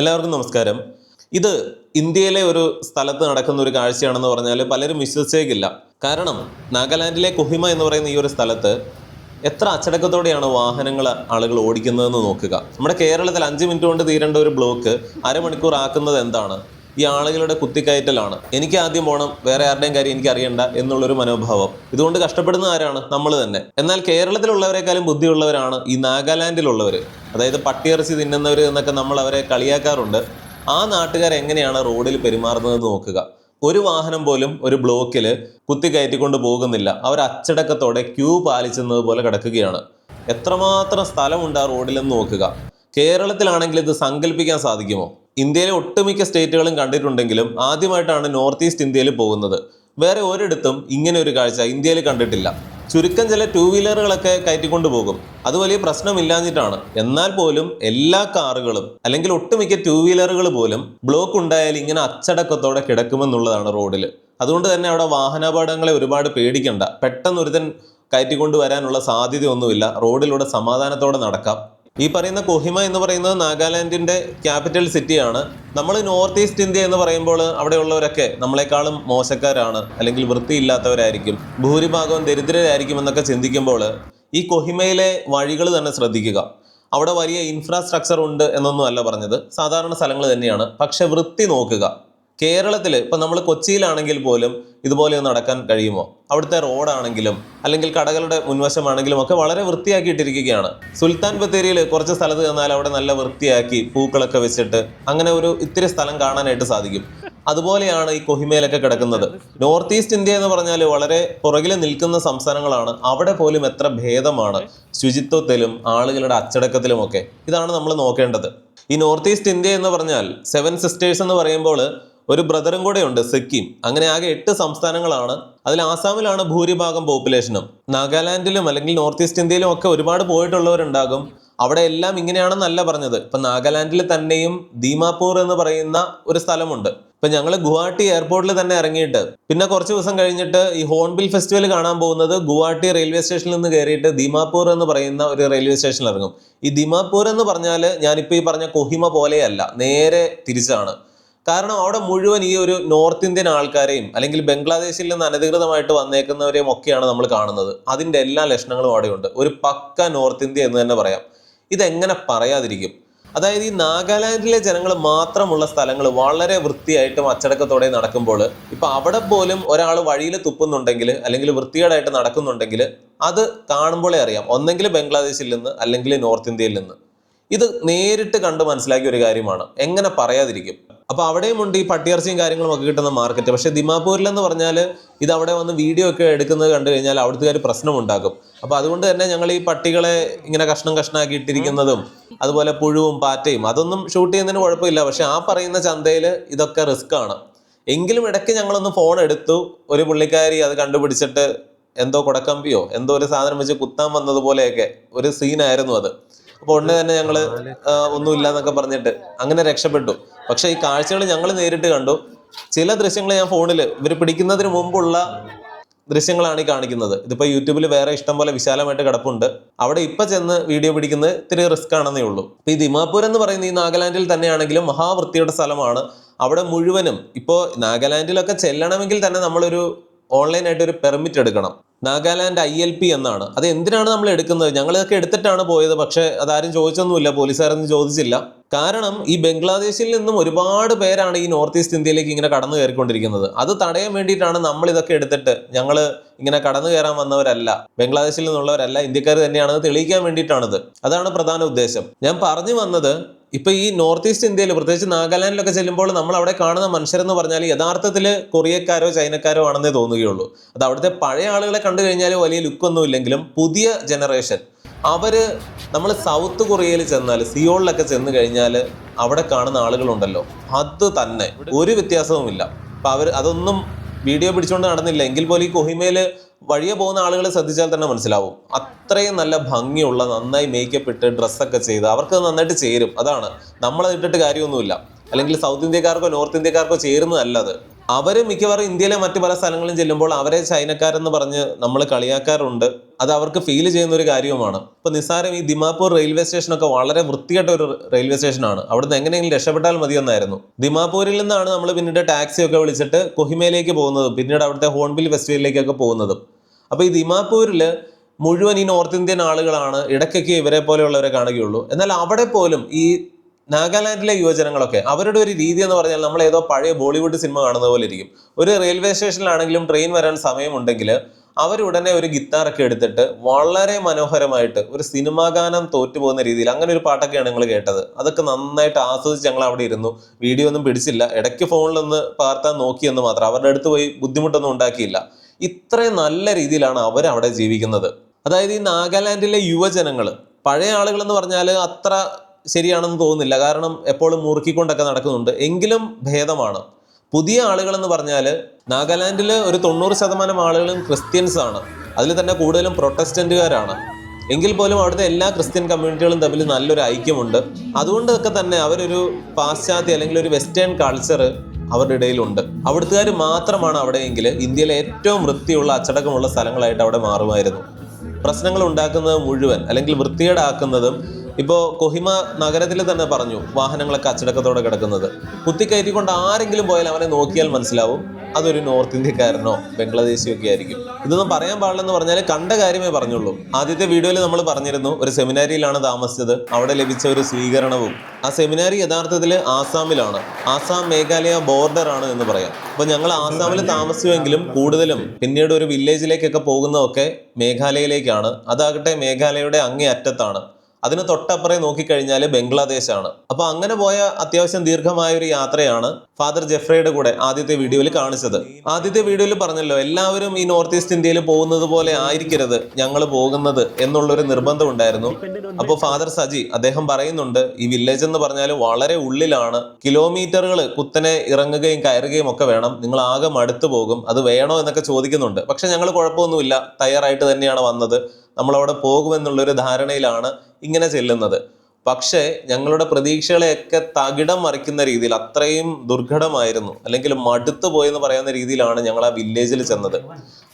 എല്ലാവർക്കും നമസ്കാരം. ഇത് ഇന്ത്യയിലെ ഒരു സ്ഥലത്ത് നടക്കുന്ന ഒരു കാഴ്ചയാണെന്ന് പറഞ്ഞാൽ പലരും വിശ്വസിച്ചേക്കില്ല. കാരണം നാഗാലാൻഡിലെ കൊഹിമ എന്ന് പറയുന്ന ഈ ഒരു സ്ഥലത്ത് എത്ര അച്ചടക്കത്തോടെയാണ് വാഹനങ്ങൾ ആളുകൾ ഓടിക്കുന്നതെന്ന് നോക്കുക. നമ്മുടെ കേരളത്തിൽ അഞ്ച് മിനിറ്റ് കൊണ്ട് തീരേണ്ട ഒരു ബ്ലോക്ക് അരമണിക്കൂർ ആക്കുന്നത് എന്താണ്? ഈ ആളുകളുടെ കുത്തിക്കയറ്റലാണ്. എനിക്ക് ആദ്യം പോകണം വേറെ ആരുടെയും കാര്യം എനിക്ക് അറിയണ്ട എന്നുള്ളൊരു മനോഭാവം. ഇതുകൊണ്ട് കഷ്ടപ്പെടുന്ന ആരാണ്? നമ്മൾ തന്നെ. എന്നാൽ കേരളത്തിലുള്ളവരെക്കാളും ബുദ്ധിയുള്ളവരാണ് ഈ നാഗാലാൻഡിലുള്ളവർ അതായത് പട്ടിയിറച്ചി തിന്നുന്നവർ എന്നൊക്കെ നമ്മൾ അവരെ കളിയാക്കാറുണ്ട്. ആ നാട്ടുകാർ എങ്ങനെയാണ് റോഡിൽ പെരുമാറുന്നത് നോക്കുക. ഒരു വാഹനം പോലും ഒരു ബ്ലോക്കിൽ കുത്തി കയറ്റിക്കൊണ്ട് പോകുന്നില്ല. അവർ അച്ചടക്കത്തോടെ ക്യൂ പാലിച്ചെന്നത് പോലെ കിടക്കുകയാണ്. എത്രമാത്രം സ്ഥലമുണ്ട് ആ റോഡിലെന്ന് നോക്കുക. കേരളത്തിലാണെങ്കിൽ ഇത് സങ്കല്പിക്കാൻ സാധിക്കുമോ? ഇന്ത്യയിലെ ഒട്ടുമിക്ക സ്റ്റേറ്റുകളും കണ്ടിട്ടുണ്ടെങ്കിലും ആദ്യമായിട്ടാണ് നോർത്ത് ഈസ്റ്റ് ഇന്ത്യയിൽ പോകുന്നത്. വേറെ ഒരിടത്തും ഇങ്ങനെ ഒരു കാഴ്ച ഇന്ത്യയിൽ കണ്ടിട്ടില്ല. ചുരുക്കം ചില ടൂ വീലറുകളൊക്കെ കയറ്റിക്കൊണ്ട് പോകും. അത് വലിയ പ്രശ്നമില്ലാഞ്ഞിട്ടാണ്. എന്നാൽ പോലും എല്ലാ കാറുകളും അല്ലെങ്കിൽ ഒട്ടുമിക്ക ടൂ വീലറുകൾ പോലും ബ്ലോക്ക് ഉണ്ടായാൽ ഇങ്ങനെ അച്ചടക്കത്തോടെ കിടക്കുമെന്നുള്ളതാണ് റോഡിൽ അതുകൊണ്ട് തന്നെ അവിടെ വാഹനാപകടങ്ങളെ ഒരുപാട് പേടിക്കണ്ട. പെട്ടെന്ന് ഒരുത്തൻ കയറ്റിക്കൊണ്ട് വരാനുള്ള സാധ്യതയൊന്നുമില്ല. റോഡിലൂടെ സമാധാനത്തോടെ നടക്കാം. ഈ പറയുന്ന കൊഹിമ എന്ന് പറയുന്നത് നാഗാലാൻഡിന്റെ ക്യാപിറ്റൽ സിറ്റിയാണ്. നമ്മൾ നോർത്ത് ഈസ്റ്റ് ഇന്ത്യ എന്ന് പറയുമ്പോൾ അവിടെയുള്ളവരൊക്കെ നമ്മളെക്കാളും മോശക്കാരാണ് അല്ലെങ്കിൽ വൃത്തിയില്ലാത്തവരായിരിക്കും ഭൂരിഭാഗവും ദരിദ്രരായിരിക്കും എന്നൊക്കെ ചിന്തിക്കുമ്പോൾ ഈ കൊഹിമയിലെ വഴികൾ തന്നെ ശ്രദ്ധിക്കുക. അവിടെ വലിയ ഇൻഫ്രാസ്ട്രക്ചർ ഉണ്ട് എന്നൊന്നും അല്ല പറഞ്ഞത്. സാധാരണ സ്ഥലങ്ങൾ തന്നെയാണ്. പക്ഷെ വൃത്തി നോക്കുക. കേരളത്തിൽ ഇപ്പം നമ്മൾ കൊച്ചിയിലാണെങ്കിൽ പോലും ഇതുപോലെ നടക്കാൻ കഴിയുമോ? അവിടുത്തെ റോഡാണെങ്കിലും അല്ലെങ്കിൽ കടകളുടെ മുൻവശമാണെങ്കിലും ഒക്കെ വളരെ വൃത്തിയാക്കിയിട്ടിരിക്കുകയാണ്. സുൽത്താൻ ബത്തേരിയിൽ കുറച്ച് സ്ഥലത്ത് ചെന്നാൽ അവിടെ നല്ല വൃത്തിയാക്കി പൂക്കളൊക്കെ വെച്ചിട്ട് അങ്ങനെ ഒരു ഇത്തിരി സ്ഥലം കാണാനായിട്ട് സാധിക്കും. അതുപോലെയാണ് ഈ കൊഹിമയിലൊക്കെ കിടക്കുന്നത്. നോർത്ത് ഈസ്റ്റ് ഇന്ത്യ എന്ന് പറഞ്ഞാൽ വളരെ പുറകിൽ നിൽക്കുന്ന സംസ്ഥാനങ്ങളാണ്. അവിടെ പോലും എത്ര ഭേദമാണ് ശുചിത്വത്തിലും ആളുകളുടെ അച്ചടക്കത്തിലും ഒക്കെ. ഇതാണ് നമ്മൾ നോക്കേണ്ടത്. ഈ നോർത്ത് ഈസ്റ്റ് ഇന്ത്യ എന്ന് പറഞ്ഞാൽ സെവൻ സിസ്റ്റേഴ്സ് എന്ന് പറയുമ്പോൾ ഒരു ബ്രദറും കൂടെ ഉണ്ട് സിക്കിം. അങ്ങനെ ആകെ എട്ട് സംസ്ഥാനങ്ങളാണ്. അതിൽ ആസാമിലാണ് ഭൂരിഭാഗം പോപ്പുലേഷനും. നാഗാലാൻഡിലും അല്ലെങ്കിൽ നോർത്ത് ഈസ്റ്റ് ഇന്ത്യയിലും ഒക്കെ ഒരുപാട് പോയിട്ടുള്ളവരുണ്ടാകും. അവിടെ എല്ലാം ഇങ്ങനെയാണെന്നല്ല പറഞ്ഞത്. ഇപ്പൊ നാഗാലാൻഡിൽ തന്നെയും ദീമാപൂർ എന്ന് പറയുന്ന ഒരു സ്ഥലമുണ്ട്. ഇപ്പൊ ഞങ്ങൾ ഗുവാഹട്ടി എയർപോർട്ടിൽ തന്നെ ഇറങ്ങിയിട്ട് പിന്നെ കുറച്ച് ദിവസം കഴിഞ്ഞിട്ട് ഈ ഹോൺബിൽ ഫെസ്റ്റിവൽ കാണാൻ പോകുന്നത് ഗുവാഹട്ടി റെയിൽവേ സ്റ്റേഷനിൽ നിന്ന് കയറിയിട്ട് ദിമാപൂർ എന്ന് പറയുന്ന ഒരു റെയിൽവേ സ്റ്റേഷനിൽ ഇറങ്ങും. ഈ ദിമാപൂർ എന്ന് പറഞ്ഞാൽ ഞാനിപ്പോൾ ഈ പറഞ്ഞ കൊഹിമ പോലെയല്ല നേരെ തിരിച്ചാണ്. കാരണം അവിടെ മുഴുവൻ ഈ ഒരു നോർത്ത് ഇന്ത്യൻ ആൾക്കാരെയും അല്ലെങ്കിൽ ബംഗ്ലാദേശിൽ നിന്ന് അനധികൃതമായിട്ട് വന്നേക്കുന്നവരെയും ഒക്കെയാണ് നമ്മൾ കാണുന്നത്. അതിന്റെ എല്ലാ ലക്ഷണങ്ങളും അവിടെയുണ്ട്. ഒരു പക്ക നോർത്ത് ഇന്ത്യ എന്ന് തന്നെ പറയാം. ഇതെങ്ങനെ പറയാതിരിക്കും? അതായത് ഈ നാഗാലാൻഡിലെ ജനങ്ങൾ മാത്രമുള്ള സ്ഥലങ്ങൾ വളരെ വൃത്തിയായിട്ടും അച്ചടക്കത്തോടെ നടക്കുമ്പോൾ ഇപ്പം അവിടെ പോലും ഒരാൾ വഴിയിൽ തുപ്പുന്നുണ്ടെങ്കിൽ അല്ലെങ്കിൽ വൃത്തികേടായിട്ട് നടക്കുന്നുണ്ടെങ്കിൽ അത് കാണുമ്പോഴേ അറിയാം. ഒന്നെങ്കിൽ ബംഗ്ലാദേശിൽ നിന്ന് അല്ലെങ്കിൽ നോർത്ത് ഇന്ത്യയിൽ നിന്ന്. ഇത് നേരിട്ട് കണ്ട് മനസ്സിലാക്കിയ ഒരു കാര്യമാണ്. എങ്ങനെ പറയാതിരിക്കും? അപ്പൊ അവിടെയും ഉണ്ട് ഈ പട്ടിയിറച്ചിയും കാര്യങ്ങളും ഒക്കെ കിട്ടുന്ന മാർക്കറ്റ് പക്ഷെ ദിമാപൂരിൽ എന്ന് പറഞ്ഞാൽ ഇത് അവിടെ വന്ന് വീഡിയോ ഒക്കെ എടുക്കുന്നത് കണ്ടു കഴിഞ്ഞാൽ അവിടുത്തെ പ്രശ്നമുണ്ടാക്കും അപ്പൊ അതുകൊണ്ട് തന്നെ ഞങ്ങൾ ഈ പട്ടികളെ ഇങ്ങനെ കഷ്ണം കഷ്ണമാക്കി ഇട്ടിരിക്കുന്നതും അതുപോലെ പുഴുവും പാറ്റയും അതൊന്നും ഷൂട്ട് ചെയ്യുന്നതിന് കുഴപ്പമില്ല. പക്ഷെ ആ പറയുന്ന ചന്തയിൽ ഇതൊക്കെ റിസ്ക് ആണ്. എങ്കിലും ഇടയ്ക്ക് ഞങ്ങളൊന്ന് ഫോൺ എടുത്തു. ഒരു പുള്ളിക്കാരി അത് കണ്ടുപിടിച്ചിട്ട് എന്തോ കൊടക്കമ്പിയോ എന്തോ ഒരു സാധനം വെച്ച് കുത്താൻ വന്നതുപോലെയൊക്കെ ഒരു സീനായിരുന്നു അത്. അപ്പൊ ഉടനെ തന്നെ ഞങ്ങൾ ഒന്നുമില്ല എന്നൊക്കെ പറഞ്ഞിട്ട് അങ്ങനെ രക്ഷപ്പെട്ടു. പക്ഷെ ഈ കാഴ്ചകൾ ഞങ്ങൾ നേരിട്ട് കണ്ടു. ചില ദൃശ്യങ്ങൾ ഞാൻ ഫോണിൽ ഇവർ പിടിക്കുന്നതിന് മുമ്പുള്ള ദൃശ്യങ്ങളാണ് ഈ കാണിക്കുന്നത്. ഇതിപ്പോ യൂട്യൂബിൽ വേറെ ഇഷ്ടം പോലെ വിശാലമായിട്ട് കിടപ്പുണ്ട്. അവിടെ ഇപ്പൊ ചെന്ന് വീഡിയോ പിടിക്കുന്നത് ഇത്തിരി റിസ്ക് ആണെന്നേ ഉള്ളൂ. ഇപ്പൊ ഈ ദിമാപൂർ എന്ന് പറയുന്ന ഈ നാഗാലാൻഡിൽ തന്നെയാണെങ്കിലും മഹാവൃത്തിയുടെ സ്ഥലമാണ്. അവിടെ മുഴുവനും ഇപ്പോൾ നാഗാലാൻഡിലൊക്കെ ചെല്ലണമെങ്കിൽ തന്നെ നമ്മളൊരു ഓൺലൈനായിട്ട് ഒരു പെർമിറ്റ് എടുക്കണം. നാഗാലാൻഡ് ഐ എൽ പി എന്നാണ്. അത് എന്തിനാണ് നമ്മൾ എടുക്കുന്നത്? ഞങ്ങൾ ഇതൊക്കെ എടുത്തിട്ടാണ് പോയത് പക്ഷെ അതാരും ചോദിച്ചൊന്നുമില്ല. പോലീസുകാരൊന്നും ചോദിച്ചില്ല. കാരണം ഈ ബംഗ്ലാദേശിൽ നിന്നും ഒരുപാട് പേരാണ് ഈ നോർത്ത് ഈസ്റ്റ് ഇന്ത്യയിലേക്ക് ഇങ്ങനെ കടന്നു കയറിക്കൊണ്ടിരിക്കുന്നത്. അത് തടയാൻ വേണ്ടിയിട്ടാണ് നമ്മൾ ഇതൊക്കെ എടുത്തിട്ട് ഞങ്ങൾ ഇങ്ങനെ കടന്നു കയറാൻ വന്നവരല്ല ബംഗ്ലാദേശിൽ നിന്നുള്ളവരല്ല ഇന്ത്യക്കാർ തന്നെയാണെന്ന് തെളിയിക്കാൻ വേണ്ടിയിട്ടാണിത്. അതാണ് പ്രധാന ഉദ്ദേശം. ഞാൻ പറഞ്ഞു വന്നത് ഇപ്പൊ ഈ നോർത്ത് ഈസ്റ്റ് ഇന്ത്യയിൽ പ്രത്യേകിച്ച് നാഗാലാൻഡിലൊക്കെ ചെല്ലുമ്പോൾ നമ്മൾ അവിടെ കാണുന്ന മനുഷ്യരെന്ന് പറഞ്ഞാൽ യഥാർത്ഥത്തിൽ കൊറിയക്കാരോ ചൈനക്കാരോ ആണെന്നേ തോന്നുകയുള്ളൂ. അത് അവിടുത്തെ പഴയ ആളുകളെ കണ്ടു കഴിഞ്ഞാൽ വലിയ ലുക്കൊന്നും ഇല്ലെങ്കിലും പുതിയ ജനറേഷൻ അവർ നമ്മൾ സൗത്ത് കൊറിയയിൽ ചെന്നാൽ സിയോളിലൊക്കെ ചെന്ന് കഴിഞ്ഞാൽ അവിടെ കാണുന്ന ആളുകളുണ്ടല്ലോ. അത് തന്നെ. ഒരു വ്യത്യാസവുമില്ല. അപ്പൊ അവർ അതൊന്നും വീഡിയോ പിടിച്ചുകൊണ്ട് നടന്നില്ല. എങ്കിൽ പോലും ഈ കൊഹിമയിൽ വഴിയെ പോകുന്ന ആളുകളെ ശ്രദ്ധിച്ചാൽ തന്നെ മനസ്സിലാവും. അത്രയും നല്ല ഭംഗിയുള്ള നന്നായി മേക്കപ്പ് ഇട്ട് ഡ്രസ്സൊക്കെ ചെയ്ത് അവർക്ക് നന്നായിട്ട് ചേരും. അതാണ്. നമ്മളത് ഇട്ടിട്ട് കാര്യമൊന്നുമില്ല. അല്ലെങ്കിൽ സൗത്ത് ഇന്ത്യക്കാർക്കോ നോർത്ത് ഇന്ത്യക്കാർക്കോ ചേരുന്നതല്ല അത്. അവർ മിക്കവാറും ഇന്ത്യയിലെ മറ്റു പല സ്ഥലങ്ങളിലും ചെല്ലുമ്പോൾ അവരെ ചൈനക്കാരെന്ന് പറഞ്ഞ് നമ്മൾ കളിയാക്കാറുണ്ട്. അത് അവർക്ക് ഫീൽ ചെയ്യുന്ന ഒരു കാര്യവുമാണ്. ഇപ്പൊ നിസ്സാരം ഈ ദിമാപൂർ റെയിൽവേ സ്റ്റേഷനൊക്കെ വളരെ വൃത്തികെട്ട ഒരു റെയിൽവേ സ്റ്റേഷനാണ് അവിടുന്ന് എങ്ങനെയെങ്കിലും രക്ഷപ്പെട്ടാൽ മതിയെന്നായിരുന്നു. ദിമാപൂരിൽ നിന്നാണ് നമ്മൾ പിന്നീട് ടാക്സി ഒക്കെ വിളിച്ചിട്ട് കൊഹിമയിലേക്ക് പോകുന്നതും പിന്നീട് അവിടുത്തെ ഹോൺബിൽ ഫെസ്റ്റിവലിലേക്കൊക്കെ പോകുന്നതും. അപ്പൊ ഈ ദിമാപൂരിൽ മുഴുവൻ ഈ നോർത്ത് ഇന്ത്യൻ ആളുകളാണ് ഇടയ്ക്കൊക്കെ ഇവരെ പോലെയുള്ളവരെ കാണുകയുള്ളൂ. എന്നാൽ അവിടെ പോലും ഈ നാഗാലാൻഡിലെ യുവജനങ്ങളൊക്കെ അവരുടെ ഒരു രീതി എന്ന് പറഞ്ഞാൽ നമ്മൾ ഏതോ പഴയ ബോളിവുഡ് സിനിമ കാണുന്ന പോലെ ഇരിക്കും. ഒരു റെയിൽവേ സ്റ്റേഷനിലാണെങ്കിലും ട്രെയിൻ വരാൻ സമയമുണ്ടെങ്കിൽ അവരുടനെ ഒരു ഗിത്താറൊക്കെ എടുത്തിട്ട് വളരെ മനോഹരമായിട്ട് ഒരു സിനിമാ ഗാനം തോറ്റുപോകുന്ന രീതിയിൽ അങ്ങനെ ഒരു പാട്ടൊക്കെയാണ് നിങ്ങൾ കേട്ടത്. അതൊക്കെ നന്നായിട്ട് ആസ്വദിച്ച് ഞങ്ങൾ അവിടെ ഇരുന്നു. വീഡിയോ ഒന്നും പിടിച്ചില്ല. ഇടയ്ക്ക് ഫോണിൽ ഫോണിലൊന്ന് പാർത്താൻ നോക്കിയെന്ന് മാത്രം. അവരുടെ അടുത്ത് പോയി ബുദ്ധിമുട്ടൊന്നും ഉണ്ടാക്കിയില്ല. ഇത്രയും നല്ല രീതിയിലാണ് അവർ അവിടെ ജീവിക്കുന്നത്. അതായത് ഈ നാഗാലാൻഡിലെ യുവജനങ്ങൾ പഴയ ആളുകൾ എന്ന് പറഞ്ഞാൽ അത്ര ശരിയാണെന്ന് തോന്നുന്നില്ല. കാരണം എപ്പോഴും മുറുക്കിക്കൊണ്ടൊക്കെ നടക്കുന്നുണ്ട്. എങ്കിലും ഭേദമാണ്. പുതിയ ആളുകൾ എന്ന് പറഞ്ഞാൽ നാഗാലാൻഡിൽ ഒരു തൊണ്ണൂറ് ശതമാനം ആളുകളും ക്രിസ്ത്യൻസ് ആണ്. അതിൽ തന്നെ കൂടുതലും പ്രൊട്ടസ്റ്റന്റുകാരാണ് എങ്കിൽ പോലും അവിടുത്തെ എല്ലാ ക്രിസ്ത്യൻ കമ്മ്യൂണിറ്റികളും തമ്മിൽ നല്ലൊരു ഐക്യമുണ്ട്. അതുകൊണ്ടൊക്കെ തന്നെ അവരൊരു പാശ്ചാത്യ അല്ലെങ്കിൽ ഒരു വെസ്റ്റേൺ കൾച്ചർ അവരുടെ ഇടയിലുണ്ട്. അവിടുത്തുകാർ മാത്രമാണ് അവിടെയെങ്കിൽ ഇന്ത്യയിലെ ഏറ്റവും വൃത്തിയുള്ള അച്ചടക്കമുള്ള സ്ഥലങ്ങളായിട്ട് അവിടെ മാറുമായിരുന്നു. പ്രശ്നങ്ങൾ ഉണ്ടാക്കുന്നത് മുഴുവൻ അല്ലെങ്കിൽ വൃത്തികേടാക്കുന്നതും ഇപ്പോൾ കൊഹിമ നഗരത്തിൽ തന്നെ പറഞ്ഞു വാഹനങ്ങളൊക്കെ അച്ചടക്കത്തോടെ കിടക്കുന്നത്. കുത്തിക്കയറ്റിക്കൊണ്ട് ആരെങ്കിലും പോയാൽ അവനെ നോക്കിയാൽ മനസ്സിലാവും. അതൊരു നോർത്ത് ഇന്ത്യക്കാരനോ ബംഗ്ലാദേശിയോ ഒക്കെ ആയിരിക്കും. ഇതൊന്നും പറയാൻ പാടില്ലെന്ന് പറഞ്ഞാൽ കണ്ട കാര്യമേ പറഞ്ഞുള്ളൂ. ആദ്യത്തെ വീഡിയോയിൽ നമ്മൾ പറഞ്ഞിരുന്നു ഒരു സെമിനാരിയിലാണ് താമസിച്ചത്. അവിടെ ലഭിച്ച ഒരു സ്വീകരണവും. ആ സെമിനാരി യഥാർത്ഥത്തിൽ ആസാമിലാണ്. ആസാം മേഘാലയ ബോർഡർ ആണ് എന്ന് പറയാം. അപ്പൊ ഞങ്ങൾ ആസാമിൽ താമസിച്ചുവെങ്കിലും കൂടുതലും പിന്നീട് ഒരു വില്ലേജിലേക്കൊക്കെ പോകുന്നതൊക്കെ മേഘാലയയിലേക്കാണ്. അതാകട്ടെ മേഘാലയയുടെ അങ്ങേ അറ്റത്താണ് അതിന് തൊട്ടപ്പുറേ നോക്കിക്കഴിഞ്ഞാൽ ബംഗ്ലാദേശാണ്. അപ്പൊ അങ്ങനെ പോയ അത്യാവശ്യം ദീർഘമായ ഒരു യാത്രയാണ് ഫാദർ ജെഫ്രയുടെ കൂടെ ആദ്യത്തെ വീഡിയോയിൽ കാണിച്ചത്. ആദ്യത്തെ വീഡിയോയിൽ പറഞ്ഞല്ലോ എല്ലാവരും ഈ നോർത്ത് ഈസ്റ്റ് ഇന്ത്യയിൽ പോകുന്നത് പോലെ ആയിരിക്കരുത് ഞങ്ങൾ പോകുന്നത് എന്നുള്ളൊരു നിർബന്ധം ഉണ്ടായിരുന്നു. അപ്പോൾ ഫാദർ സജി അദ്ദേഹം പറയുന്നുണ്ട് ഈ വില്ലേജ് എന്ന് പറഞ്ഞാൽ വളരെ ഉള്ളിലാണ്. കിലോമീറ്ററുകൾ കുത്തനെ ഇറങ്ങുകയും കയറുകയും ഒക്കെ വേണം. നിങ്ങൾ ആകെ മടുത്തു പോകും. അത് വേണോ എന്നൊക്കെ ചോദിക്കുന്നുണ്ട്. പക്ഷെ ഞങ്ങൾ കുഴപ്പമൊന്നുമില്ല. തയ്യാറായിട്ട് തന്നെയാണ് വന്നത്. നമ്മളവിടെ പോകുമെന്നുള്ളൊരു ധാരണയിലാണ് ഇങ്ങനെ ചെല്ലുന്നത്. പക്ഷേ ഞങ്ങളുടെ പ്രതീക്ഷകളെയൊക്കെ തകിടം മറിക്കുന്ന രീതിയിൽ അത്രയും ദുർഘടമായിരുന്നു. അല്ലെങ്കിൽ മടുത്തു പോയെന്ന് പറയുന്ന രീതിയിലാണ് ഞങ്ങൾ ആ വില്ലേജിൽ ചെന്നത്.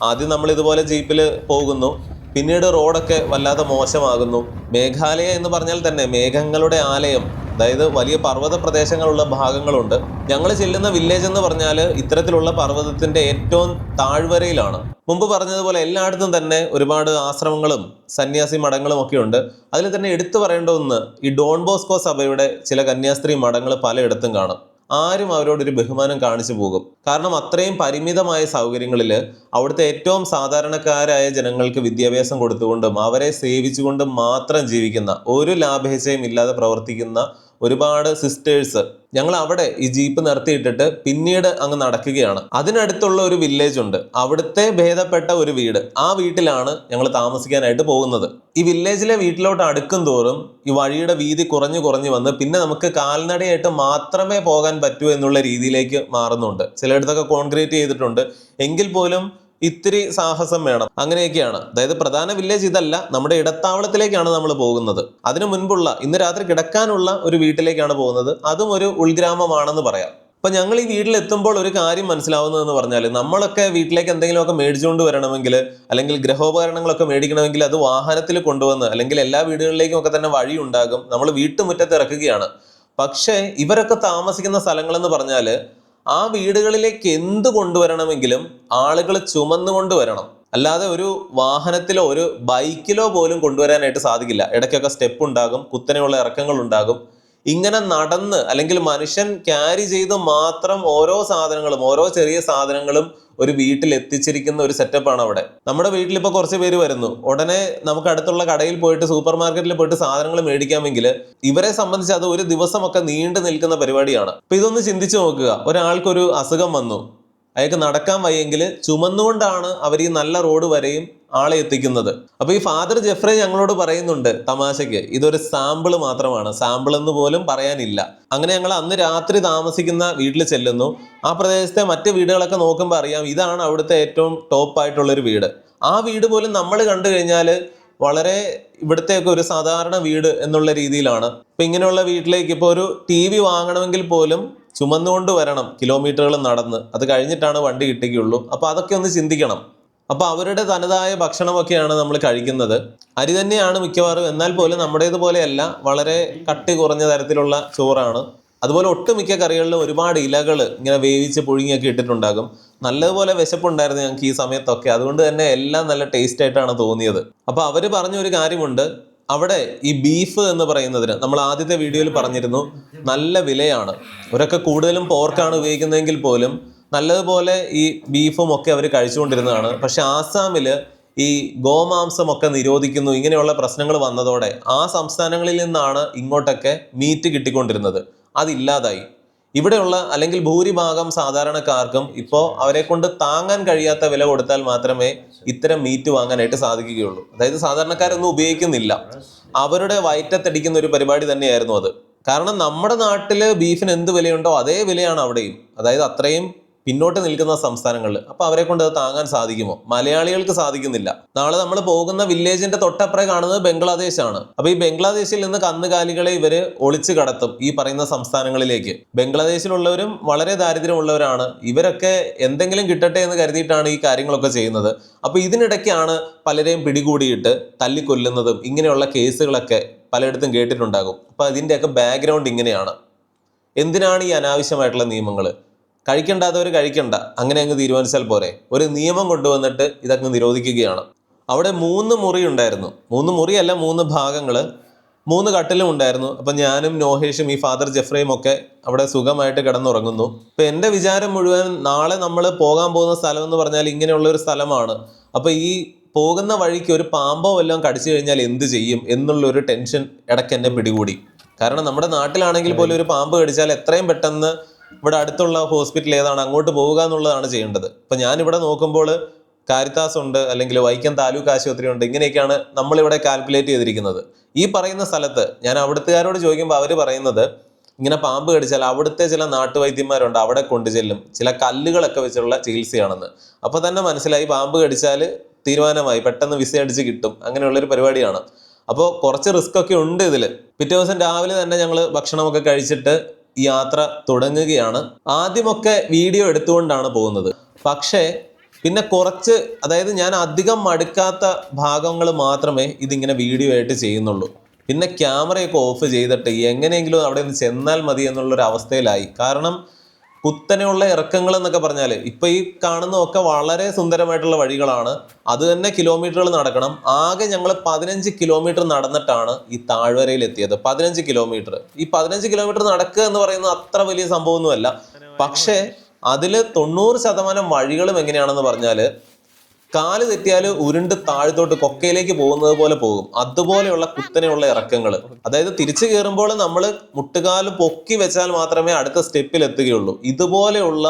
ആദ്യം നമ്മൾ ഇതുപോലെ ജീപ്പിൽ പോകുന്നു. പിന്നീട് റോഡൊക്കെ വല്ലാതെ മോശമാകുന്നു. മേഘാലയ എന്ന് പറഞ്ഞാൽ തന്നെ മേഘങ്ങളുടെ ആലയം. അതായത് വലിയ പർവത പ്രദേശങ്ങളുള്ള ഭാഗങ്ങളുണ്ട്. ഞങ്ങൾ ചെല്ലുന്ന വില്ലേജ് എന്ന് പറഞ്ഞാൽ ഇത്തരത്തിലുള്ള പർവതത്തിന്റെ ഏറ്റവും താഴ്വരയിലാണ്. മുമ്പ് പറഞ്ഞതുപോലെ എല്ലായിടത്തും തന്നെ ഒരുപാട് ആശ്രമങ്ങളും സന്യാസി മഠങ്ങളും ഒക്കെ ഉണ്ട്. അതിൽ തന്നെ എടുത്തു പറയേണ്ട ഒന്ന് ഈ ഡോൺ ബോസ്കോ സഭയുടെ ചില കന്യാസ്ത്രീ മഠങ്ങൾ പലയിടത്തും കാണും. ആരും അവരോടൊരു ബഹുമാനം കാണിച്ചു പോകും. കാരണം അത്രയും പരിമിതമായ സൗകര്യങ്ങളിൽ അവിടുത്തെ ഏറ്റവും സാധാരണക്കാരായ ജനങ്ങൾക്ക് വിദ്യാഭ്യാസം കൊടുത്തുകൊണ്ടും അവരെ സേവിച്ചുകൊണ്ടും മാത്രം ജീവിക്കുന്ന ഒരു ലാഭേച്ഛയും ഇല്ലാതെ പ്രവർത്തിക്കുന്ന ഒരുപാട് സിസ്റ്റേഴ്സ് ഞങ്ങൾ അവിടെ ഈ ജീപ്പ് നിർത്തിയിട്ടിട്ട് പിന്നീട് അങ്ങ് നടക്കുകയാണ്. അതിനടുത്തുള്ള ഒരു വില്ലേജ് ഉണ്ട്. അവിടുത്തെ ഭേദപ്പെട്ട ഒരു വീട്. ആ വീട്ടിലാണ് ഞങ്ങൾ താമസിക്കാനായിട്ട് പോകുന്നത്. ഈ വില്ലേജിലെ വീട്ടിലോട്ട് അടുക്കും തോറും ഈ വഴിയുടെ വീതി കുറഞ്ഞു കുറഞ്ഞു വന്ന് പിന്നെ നമുക്ക് കാൽനടയായിട്ട് മാത്രമേ പോകാൻ പറ്റൂ എന്നുള്ള രീതിയിലേക്ക് മാറുന്നുണ്ട്. ചിലയിടത്തൊക്കെ കോൺക്രീറ്റ് ചെയ്തിട്ടുണ്ട്. എങ്കിൽ പോലും ഇത്തിരി സാഹസം വേണം. അങ്ങനെയൊക്കെയാണ്. അതായത് പ്രധാന വില്ലേജ് ഇതല്ല നമ്മുടെ ഇടത്താവളത്തിലേക്കാണ് നമ്മൾ പോകുന്നത്. അതിനു മുൻപുള്ള ഇന്ന് രാത്രി കിടക്കാനുള്ള ഒരു വീട്ടിലേക്കാണ് പോകുന്നത്. അതും ഒരു ഉൾഗ്രാമമാണെന്ന് പറയാം. അപ്പൊ ഞങ്ങൾ ഈ വീട്ടിലെത്തുമ്പോൾ ഒരു കാര്യം മനസ്സിലാവുന്നതെന്ന് പറഞ്ഞാൽ നമ്മളൊക്കെ വീട്ടിലേക്ക് എന്തെങ്കിലുമൊക്കെ മേടിച്ചുകൊണ്ട് വരണമെങ്കിൽ അല്ലെങ്കിൽ ഗൃഹോപകരണങ്ങളൊക്കെ മേടിക്കണമെങ്കിൽ അത് വാഹനത്തിൽ കൊണ്ടുവന്ന് അല്ലെങ്കിൽ എല്ലാ വീടുകളിലേക്കും ഒക്കെ തന്നെ വഴി ഉണ്ടാകും. നമ്മൾ വീട്ടുമുറ്റത്ത് ഇറക്കുകയാണ്. പക്ഷേ ഇവരൊക്കെ താമസിക്കുന്ന സ്ഥലങ്ങളെന്ന് പറഞ്ഞാൽ ആ വീടുകളിലേക്ക് എന്ത് കൊണ്ടുവരണമെങ്കിലും ആളുകൾ ചുമന്നുകൊണ്ട് വരണം. അല്ലാതെ ഒരു വാഹനത്തിലോ ഒരു ബൈക്കിലോ പോലും കൊണ്ടുവരാനായിട്ട് സാധിക്കില്ല. ഇടയ്ക്കൊക്കെ സ്റ്റെപ്പ് ഉണ്ടാകും കുത്തനെയുള്ള ഇറക്കങ്ങൾ ഉണ്ടാകും. ഇങ്ങനെ നടന്ന് അല്ലെങ്കിൽ മനുഷ്യൻ ക്യാരി ചെയ്ത് മാത്രം ഓരോ സാധനങ്ങളും ഓരോ ചെറിയ സാധനങ്ങളും ഒരു വീട്ടിൽ എത്തിച്ചിരിക്കുന്ന ഒരു സെറ്റപ്പാണ് അവിടെ. നമ്മുടെ വീട്ടിൽ ഇപ്പോൾ കുറച്ച് പേര് വരുന്നു. ഉടനെ നമുക്ക് അടുത്തുള്ള കടയിൽ പോയിട്ട് സൂപ്പർ മാർക്കറ്റിൽ പോയിട്ട് സാധനങ്ങൾ മേടിക്കാമെങ്കിൽ ഇവരെ സംബന്ധിച്ച് അത് ഒരു ദിവസമൊക്കെ നീണ്ടു നിൽക്കുന്ന പരിപാടിയാണ്. അപ്പൊ ഇതൊന്ന് ചിന്തിച്ചു നോക്കുക. ഒരാൾക്കൊരു അസുഖം വന്നു. അയാൾക്ക് നടക്കാൻ വയ്യെങ്കിൽ ചുമന്നുകൊണ്ടാണ് അവർ ഈ നല്ല റോഡ് വരെയും ആളെ എത്തിക്കുന്നത്. അപ്പൊ ഈ ഫാദർ ജെഫ്രെ ഞങ്ങളോട് പറയുന്നുണ്ട് തമാശയ്ക്ക് ഇതൊരു സാമ്പിൾ മാത്രമാണ് സാമ്പിൾ എന്ന് പോലും പറയാനില്ല. അങ്ങനെ ഞങ്ങൾ അന്ന് രാത്രി താമസിക്കുന്ന വീട്ടിൽ ചെല്ലുന്നു. ആ പ്രദേശത്തെ മറ്റ് വീടുകളൊക്കെ നോക്കുമ്പോൾ അറിയാം ഇതാണ് അവിടുത്തെ ഏറ്റവും ടോപ്പ് ആയിട്ടുള്ള ഒരു വീട്. ആ വീട് പോലും നമ്മൾ കണ്ടു കഴിഞ്ഞാൽ വളരെ ഇവിടുത്തെയൊക്കെ ഒരു സാധാരണ വീട് എന്നുള്ള രീതിയിലാണ്. ഇപ്പൊ ഇങ്ങനെയുള്ള വീട്ടിലേക്ക് ഇപ്പോൾ ഒരു ടി വി വാങ്ങണമെങ്കിൽ പോലും ചുമന്നുകൊണ്ട് വരണം കിലോമീറ്ററുകൾ നടന്ന്. അത് കഴിഞ്ഞിട്ടാണ് വണ്ടി കിട്ടുകയുള്ളൂ അപ്പോൾ അതൊക്കെ ഒന്ന് ചിന്തിക്കണം. അപ്പോൾ അവരുടെ തനതായ ഭക്ഷണമൊക്കെയാണ് നമ്മൾ കഴിക്കുന്നത്. അരി തന്നെയാണ് മിക്കവാറും. എന്നാൽ പോലും നമ്മുടേതുപോലെയല്ല വളരെ കട്ടി കുറഞ്ഞ തരത്തിലുള്ള ചോറാണ്. അതുപോലെ ഒട്ടുമിക്ക കറികളിലും ഒരുപാട് ഇലകൾ ഇങ്ങനെ വേവിച്ച് പുഴുങ്ങിയൊക്കെ ഇട്ടിട്ടുണ്ടാകും. നല്ലതുപോലെ വിശപ്പുണ്ടായിരുന്നു ഞങ്ങൾക്ക് ഈ സമയത്തൊക്കെ. അതുകൊണ്ട് തന്നെ എല്ലാം നല്ല ടേസ്റ്റ് ആയിട്ടാണ് തോന്നിയത്. അപ്പോൾ അവർ പറഞ്ഞ ഒരു കാര്യമുണ്ട്. അവിടെ ഈ ബീഫ് എന്ന് പറയുന്നതിന് നമ്മൾ ആദ്യത്തെ വീഡിയോയിൽ പറഞ്ഞിരുന്നു നല്ല വിലയാണ്. അവരൊക്കെ കൂടുതലും പോർക്കാണ് ഉപയോഗിക്കുന്നതെങ്കിൽ പോലും നല്ലതുപോലെ ഈ ബീഫും ഒക്കെ അവർ കഴിച്ചുകൊണ്ടിരുന്നതാണ്. പക്ഷെ ആസാമിൽ ഈ ഗോമാംസമൊക്കെ നിരോധിക്കുന്നു ഇങ്ങനെയുള്ള പ്രശ്നങ്ങൾ വന്നതോടെ ആ സംസ്ഥാനങ്ങളിൽ നിന്നാണ് ഇങ്ങോട്ടൊക്കെ മീറ്റ് കിട്ടിക്കൊണ്ടിരുന്നത്. അതില്ലാതായി. ഇവിടെയുള്ള അല്ലെങ്കിൽ ഭൂരിഭാഗം സാധാരണക്കാർക്കും ഇപ്പോൾ അവരെ കൊണ്ട് താങ്ങാൻ കഴിയാത്ത വില കൊടുത്താൽ മാത്രമേ ഇത്തരം മീറ്റ് വാങ്ങാനായിട്ട് സാധിക്കുകയുള്ളൂ. അതായത് സാധാരണക്കാരൊന്നും ഉപയോഗിക്കുന്നില്ല. അവരുടെ വയറ്റത്തടിക്കുന്ന ഒരു പരിപാടി തന്നെയായിരുന്നു അത്. കാരണം നമ്മുടെ നാട്ടിൽ ബീഫിന് എന്ത് വിലയുണ്ടോ അതേ വിലയാണ് അവിടെയും. അതായത് അത്രയും പിന്നോട്ട് നിൽക്കുന്ന സംസ്ഥാനങ്ങളിൽ. അപ്പൊ അവരെ കൊണ്ട് അത് താങ്ങാൻ സാധിക്കുമോ? മലയാളികൾക്ക് സാധിക്കുന്നില്ല. നാളെ നമ്മൾ പോകുന്ന വില്ലേജിന്റെ തൊട്ടപ്പുറം കാണുന്നത് ബംഗ്ലാദേശാണ്. അപ്പൊ ഈ ബംഗ്ലാദേശിൽ നിന്ന് കന്നുകാലികളെ ഇവർ ഒളിച്ചു കടത്തും ഈ പറയുന്ന സംസ്ഥാനങ്ങളിലേക്ക്. ബംഗ്ലാദേശിലുള്ളവരും വളരെ ദാരിദ്ര്യമുള്ളവരാണ്. ഇവരൊക്കെ എന്തെങ്കിലും കിട്ടട്ടെ എന്ന് കരുതിയിട്ടാണ് ഈ കാര്യങ്ങളൊക്കെ ചെയ്യുന്നത്. അപ്പൊ ഇതിനിടയ്ക്കാണ് പലരെയും പിടികൂടിയിട്ട് തല്ലിക്കൊല്ലുന്നതും ഇങ്ങനെയുള്ള കേസുകളൊക്കെ പലയിടത്തും കേട്ടിട്ടുണ്ടാകും. അപ്പൊ അതിന്റെയൊക്കെ ബാക്ക്ഗ്രൗണ്ട് ഇങ്ങനെയാണ്. എന്തിനാണ് ഈ അനാവശ്യമായിട്ടുള്ള നിയമങ്ങൾ കഴിക്കണ്ടാത്തവർ കഴിക്കണ്ട. അങ്ങനെ അങ്ങ് തീരുമാനിച്ചാൽ പോരെ. ഒരു നിയമം കൊണ്ടുവന്നിട്ട് ഇതങ്ങ് നിരോധിക്കുകയാണ്. അവിടെ മൂന്ന് മുറി ഉണ്ടായിരുന്നു. മൂന്ന് മുറിയല്ല മൂന്ന് ഭാഗങ്ങൾ മൂന്ന് കട്ടിലും ഉണ്ടായിരുന്നു. അപ്പം ഞാനും നോഹേഷും ഈ ഫാദർ ജെഫ്രയും ഒക്കെ അവിടെ സുഖമായിട്ട് കിടന്നുറങ്ങുന്നു. അപ്പം എന്റെ വിചാരം മുഴുവൻ നാളെ നമ്മൾ പോകാൻ പോകുന്ന സ്ഥലം എന്ന് പറഞ്ഞാൽ ഇങ്ങനെയുള്ള ഒരു സ്ഥലമാണ്. അപ്പോൾ ഈ പോകുന്ന വഴിക്ക് ഒരു പാമ്പോ വല്ലതും കടിച്ചു കഴിഞ്ഞാൽ എന്ത് ചെയ്യും എന്നുള്ളൊരു ടെൻഷൻ ഇടയ്ക്ക് എന്നെ പിടികൂടി. കാരണം നമ്മുടെ നാട്ടിലാണെങ്കിൽ പോലും ഒരു പാമ്പ് കടിച്ചാൽ എത്രയും പെട്ടെന്ന് ഇവിടെ അടുത്തുള്ള ഹോസ്പിറ്റൽ ഏതാണ് അങ്ങോട്ട് പോവുക എന്നുള്ളതാണ് ചെയ്യേണ്ടത്. ഇപ്പം ഞാനിവിടെ നോക്കുമ്പോൾ കാരിത്താസ് ഉണ്ട് അല്ലെങ്കിൽ വൈക്കം താലൂക്ക് ആശുപത്രി ഉണ്ട് ഇങ്ങനെയൊക്കെയാണ് നമ്മളിവിടെ കാൽക്കുലേറ്റ് ചെയ്തിരിക്കുന്നത്. ഈ പറയുന്ന സ്ഥലത്ത് ഞാൻ അവിടുത്തുകാരോട് ചോദിക്കുമ്പോൾ അവർ പറയുന്നത് ഇങ്ങനെ പാമ്പ് കടിച്ചാൽ അവിടുത്തെ ചില നാട്ടുവൈദ്യന്മാരുണ്ട് അവിടെ കൊണ്ടുചെല്ലും ചില കല്ലുകളൊക്കെ വെച്ചുള്ള ചികിത്സയാണെന്ന്. അപ്പോൾ തന്നെ മനസ്സിലായി പാമ്പ് കടിച്ചാൽ തീരുമാനമായി പെട്ടെന്ന് വിസ അടിച്ച് കിട്ടും അങ്ങനെയുള്ളൊരു പരിപാടിയാണ്. അപ്പോൾ കുറച്ച് റിസ്ക് ഒക്കെ ഉണ്ട് ഇതിൽ പിറ്റേ ദിവസം രാവിലെ തന്നെ ഞങ്ങൾ ഭക്ഷണമൊക്കെ കഴിച്ചിട്ട് യാത്ര തുടങ്ങുകയാണ്. ആദ്യമൊക്കെ വീഡിയോ എടുത്തുകൊണ്ടാണ് പോകുന്നത്. പക്ഷേ പിന്നെ കുറച്ച് അതായത് ഞാൻ അധികം മടുക്കാത്ത ഭാഗങ്ങൾ മാത്രമേ ഇതിങ്ങനെ വീഡിയോ ആയിട്ട് ചെയ്യുന്നുള്ളൂ. പിന്നെ ക്യാമറയൊക്കെ ഓഫ് ചെയ്തിട്ട് എങ്ങനെയെങ്കിലും അവിടെ നിന്ന് ചെന്നാൽ മതി എന്നുള്ളൊരു അവസ്ഥയിലായി കാരണം കുത്തനെയുള്ള ഇറക്കങ്ങൾ എന്നൊക്കെ പറഞ്ഞാൽ ഇപ്പൊ ഈ കാണുന്നതൊക്കെ വളരെ സുന്ദരമായിട്ടുള്ള വഴികളാണ്. അത് തന്നെ കിലോമീറ്ററുകൾ നടക്കണം. ആകെ ഞങ്ങൾ പതിനഞ്ച് കിലോമീറ്റർ നടന്നിട്ടാണ് ഈ താഴ്വരയിൽ എത്തിയത്. പതിനഞ്ച് കിലോമീറ്റർ ഈ പതിനഞ്ച് കിലോമീറ്റർ നടക്കുക എന്ന് പറയുന്നത് അത്ര വലിയ സംഭവമൊന്നുമല്ല. പക്ഷേ അതിൽ തൊണ്ണൂറ് ശതമാനം വഴികളും എങ്ങനെയാണെന്ന് പറഞ്ഞാൽ കാൽ തെറ്റിയാൽ ഉരുണ്ട് താഴ്ത്തോട്ട് കൊക്കയിലേക്ക് പോകുന്നത് പോലെ പോകും. അതുപോലെയുള്ള കുത്തനെയുള്ള ഇറക്കങ്ങൾ അതായത് തിരിച്ചു കയറുമ്പോൾ നമ്മൾ മുട്ടുകാൽ പൊക്കി വെച്ചാൽ മാത്രമേ അടുത്ത സ്റ്റെപ്പിൽ എത്തുകയുള്ളൂ. ഇതുപോലെയുള്ള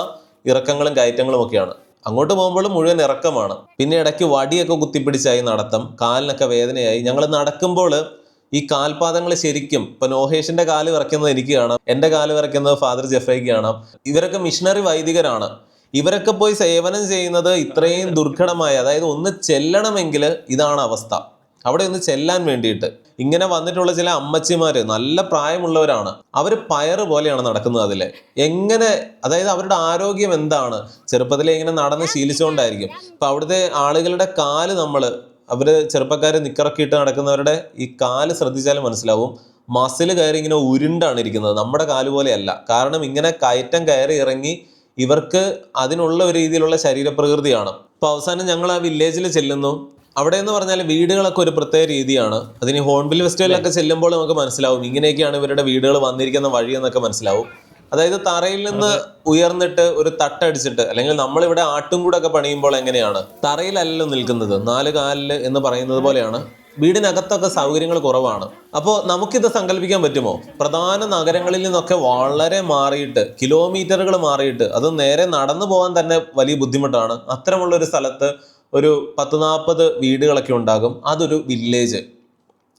ഇറക്കങ്ങളും കയറ്റങ്ങളും ഒക്കെയാണ്. അങ്ങോട്ട് പോകുമ്പോൾ മുഴുവൻ ഇറക്കമാണ്. പിന്നെ ഇടയ്ക്ക് വടിയൊക്കെ കുത്തിപ്പിടിച്ചായി നടത്തം. കാലിനൊക്കെ വേദനയായി. ഞങ്ങൾ നടക്കുമ്പോൾ ഈ കാൽപാദങ്ങൾ ശരിക്കും ഇപ്പൊ നോഹേഷിന്റെ കാൽ വിറയ്ക്കുന്നത് എനിക്ക് കാണാം. എന്റെ കാൽ വിറയ്ക്കുന്നത് ഫാദർ ജെഫൈക്ക് കാണാം. ഇവരൊക്കെ മിഷണറി വൈദികരാണ്. ഇവരൊക്കെ പോയി സേവനം ചെയ്യുന്നത് ഇത്രയും ദുർഘടമായ. അതായത് ഒന്ന് ചെല്ലണമെങ്കിൽ ഇതാണ് അവസ്ഥ. അവിടെ ഒന്ന് ചെല്ലാൻ വേണ്ടിയിട്ട്. ഇങ്ങനെ വന്നിട്ടുള്ള ചില അമ്മച്ചിമാര് നല്ല പ്രായമുള്ളവരാണ്. അവർ പയറ് പോലെയാണ് നടക്കുന്നത് അതിൽ എങ്ങനെ അതായത് അവരുടെ ആരോഗ്യം എന്താണ്? ചെറുപ്പത്തിലെ ഇങ്ങനെ നടന്ന് ശീലിച്ചുകൊണ്ടായിരിക്കും അപ്പൊ അവിടുത്തെ ആളുകളുടെ കാൽ നമ്മൾ അവർ ചെറുപ്പക്കാര് നിക്കറൊക്കെ ഇട്ട് നടക്കുന്നവരുടെ ഈ കാൽ ശ്രദ്ധിച്ചാൽ മനസ്സിലാവും. മസിൽ കയറി ഇങ്ങനെ ഉരുണ്ടാണ് ഇരിക്കുന്നത്. നമ്മുടെ കാൽ പോലെയല്ല. കാരണം ഇങ്ങനെ കയറ്റം കയറി ഇറങ്ങി ഇവർക്ക് അതിനുള്ള ഒരു രീതിയിലുള്ള ശരീരപ്രകൃതിയാണ്. അപ്പോൾ അവസാനം ഞങ്ങൾ ആ വില്ലേജിൽ ചെല്ലുന്നു. അവിടെ എന്ന് പറഞ്ഞാൽ വീടുകളൊക്കെ ഒരു പ്രത്യേക രീതിയാണ്. അതിന് ഹോൺബിൽ ഫെസ്റ്റിവലൊക്കെ ചെല്ലുമ്പോൾ നമുക്ക് മനസ്സിലാവും. ഇങ്ങനെയൊക്കെയാണ് ഇവരുടെ വീടുകൾ വന്നിരിക്കുന്ന വഴി എന്നൊക്കെ മനസ്സിലാവും. അതായത് തറയിൽ നിന്ന് ഉയർന്നിട്ട് ഒരു തട്ടടിച്ചിട്ട് അല്ലെങ്കിൽ നമ്മളിവിടെ ആട്ടും കൂടൊക്കെ പണിയുമ്പോൾ എങ്ങനെയാണ്? തറയിലല്ലല്ലോ നിൽക്കുന്നത്. നാല് കാലിൽ എന്ന് പറയുന്നത് പോലെയാണ്. വീടിനകത്തൊക്കെ സൗകര്യങ്ങൾ കുറവാണ്. അപ്പോൾ നമുക്കിത് സങ്കല്പിക്കാൻ പറ്റുമോ? പ്രധാന നഗരങ്ങളിൽ നിന്നൊക്കെ വളരെ മാറിയിട്ട് കിലോമീറ്ററുകൾ മാറിയിട്ട് അത് നേരെ നടന്നു പോകാൻ തന്നെ വലിയ ബുദ്ധിമുട്ടാണ്. അത്തരമുള്ള ഒരു സ്ഥലത്ത് ഒരു പത്ത് നാൽപ്പത് വീടുകളൊക്കെ ഉണ്ടാകും. അതൊരു വില്ലേജ്.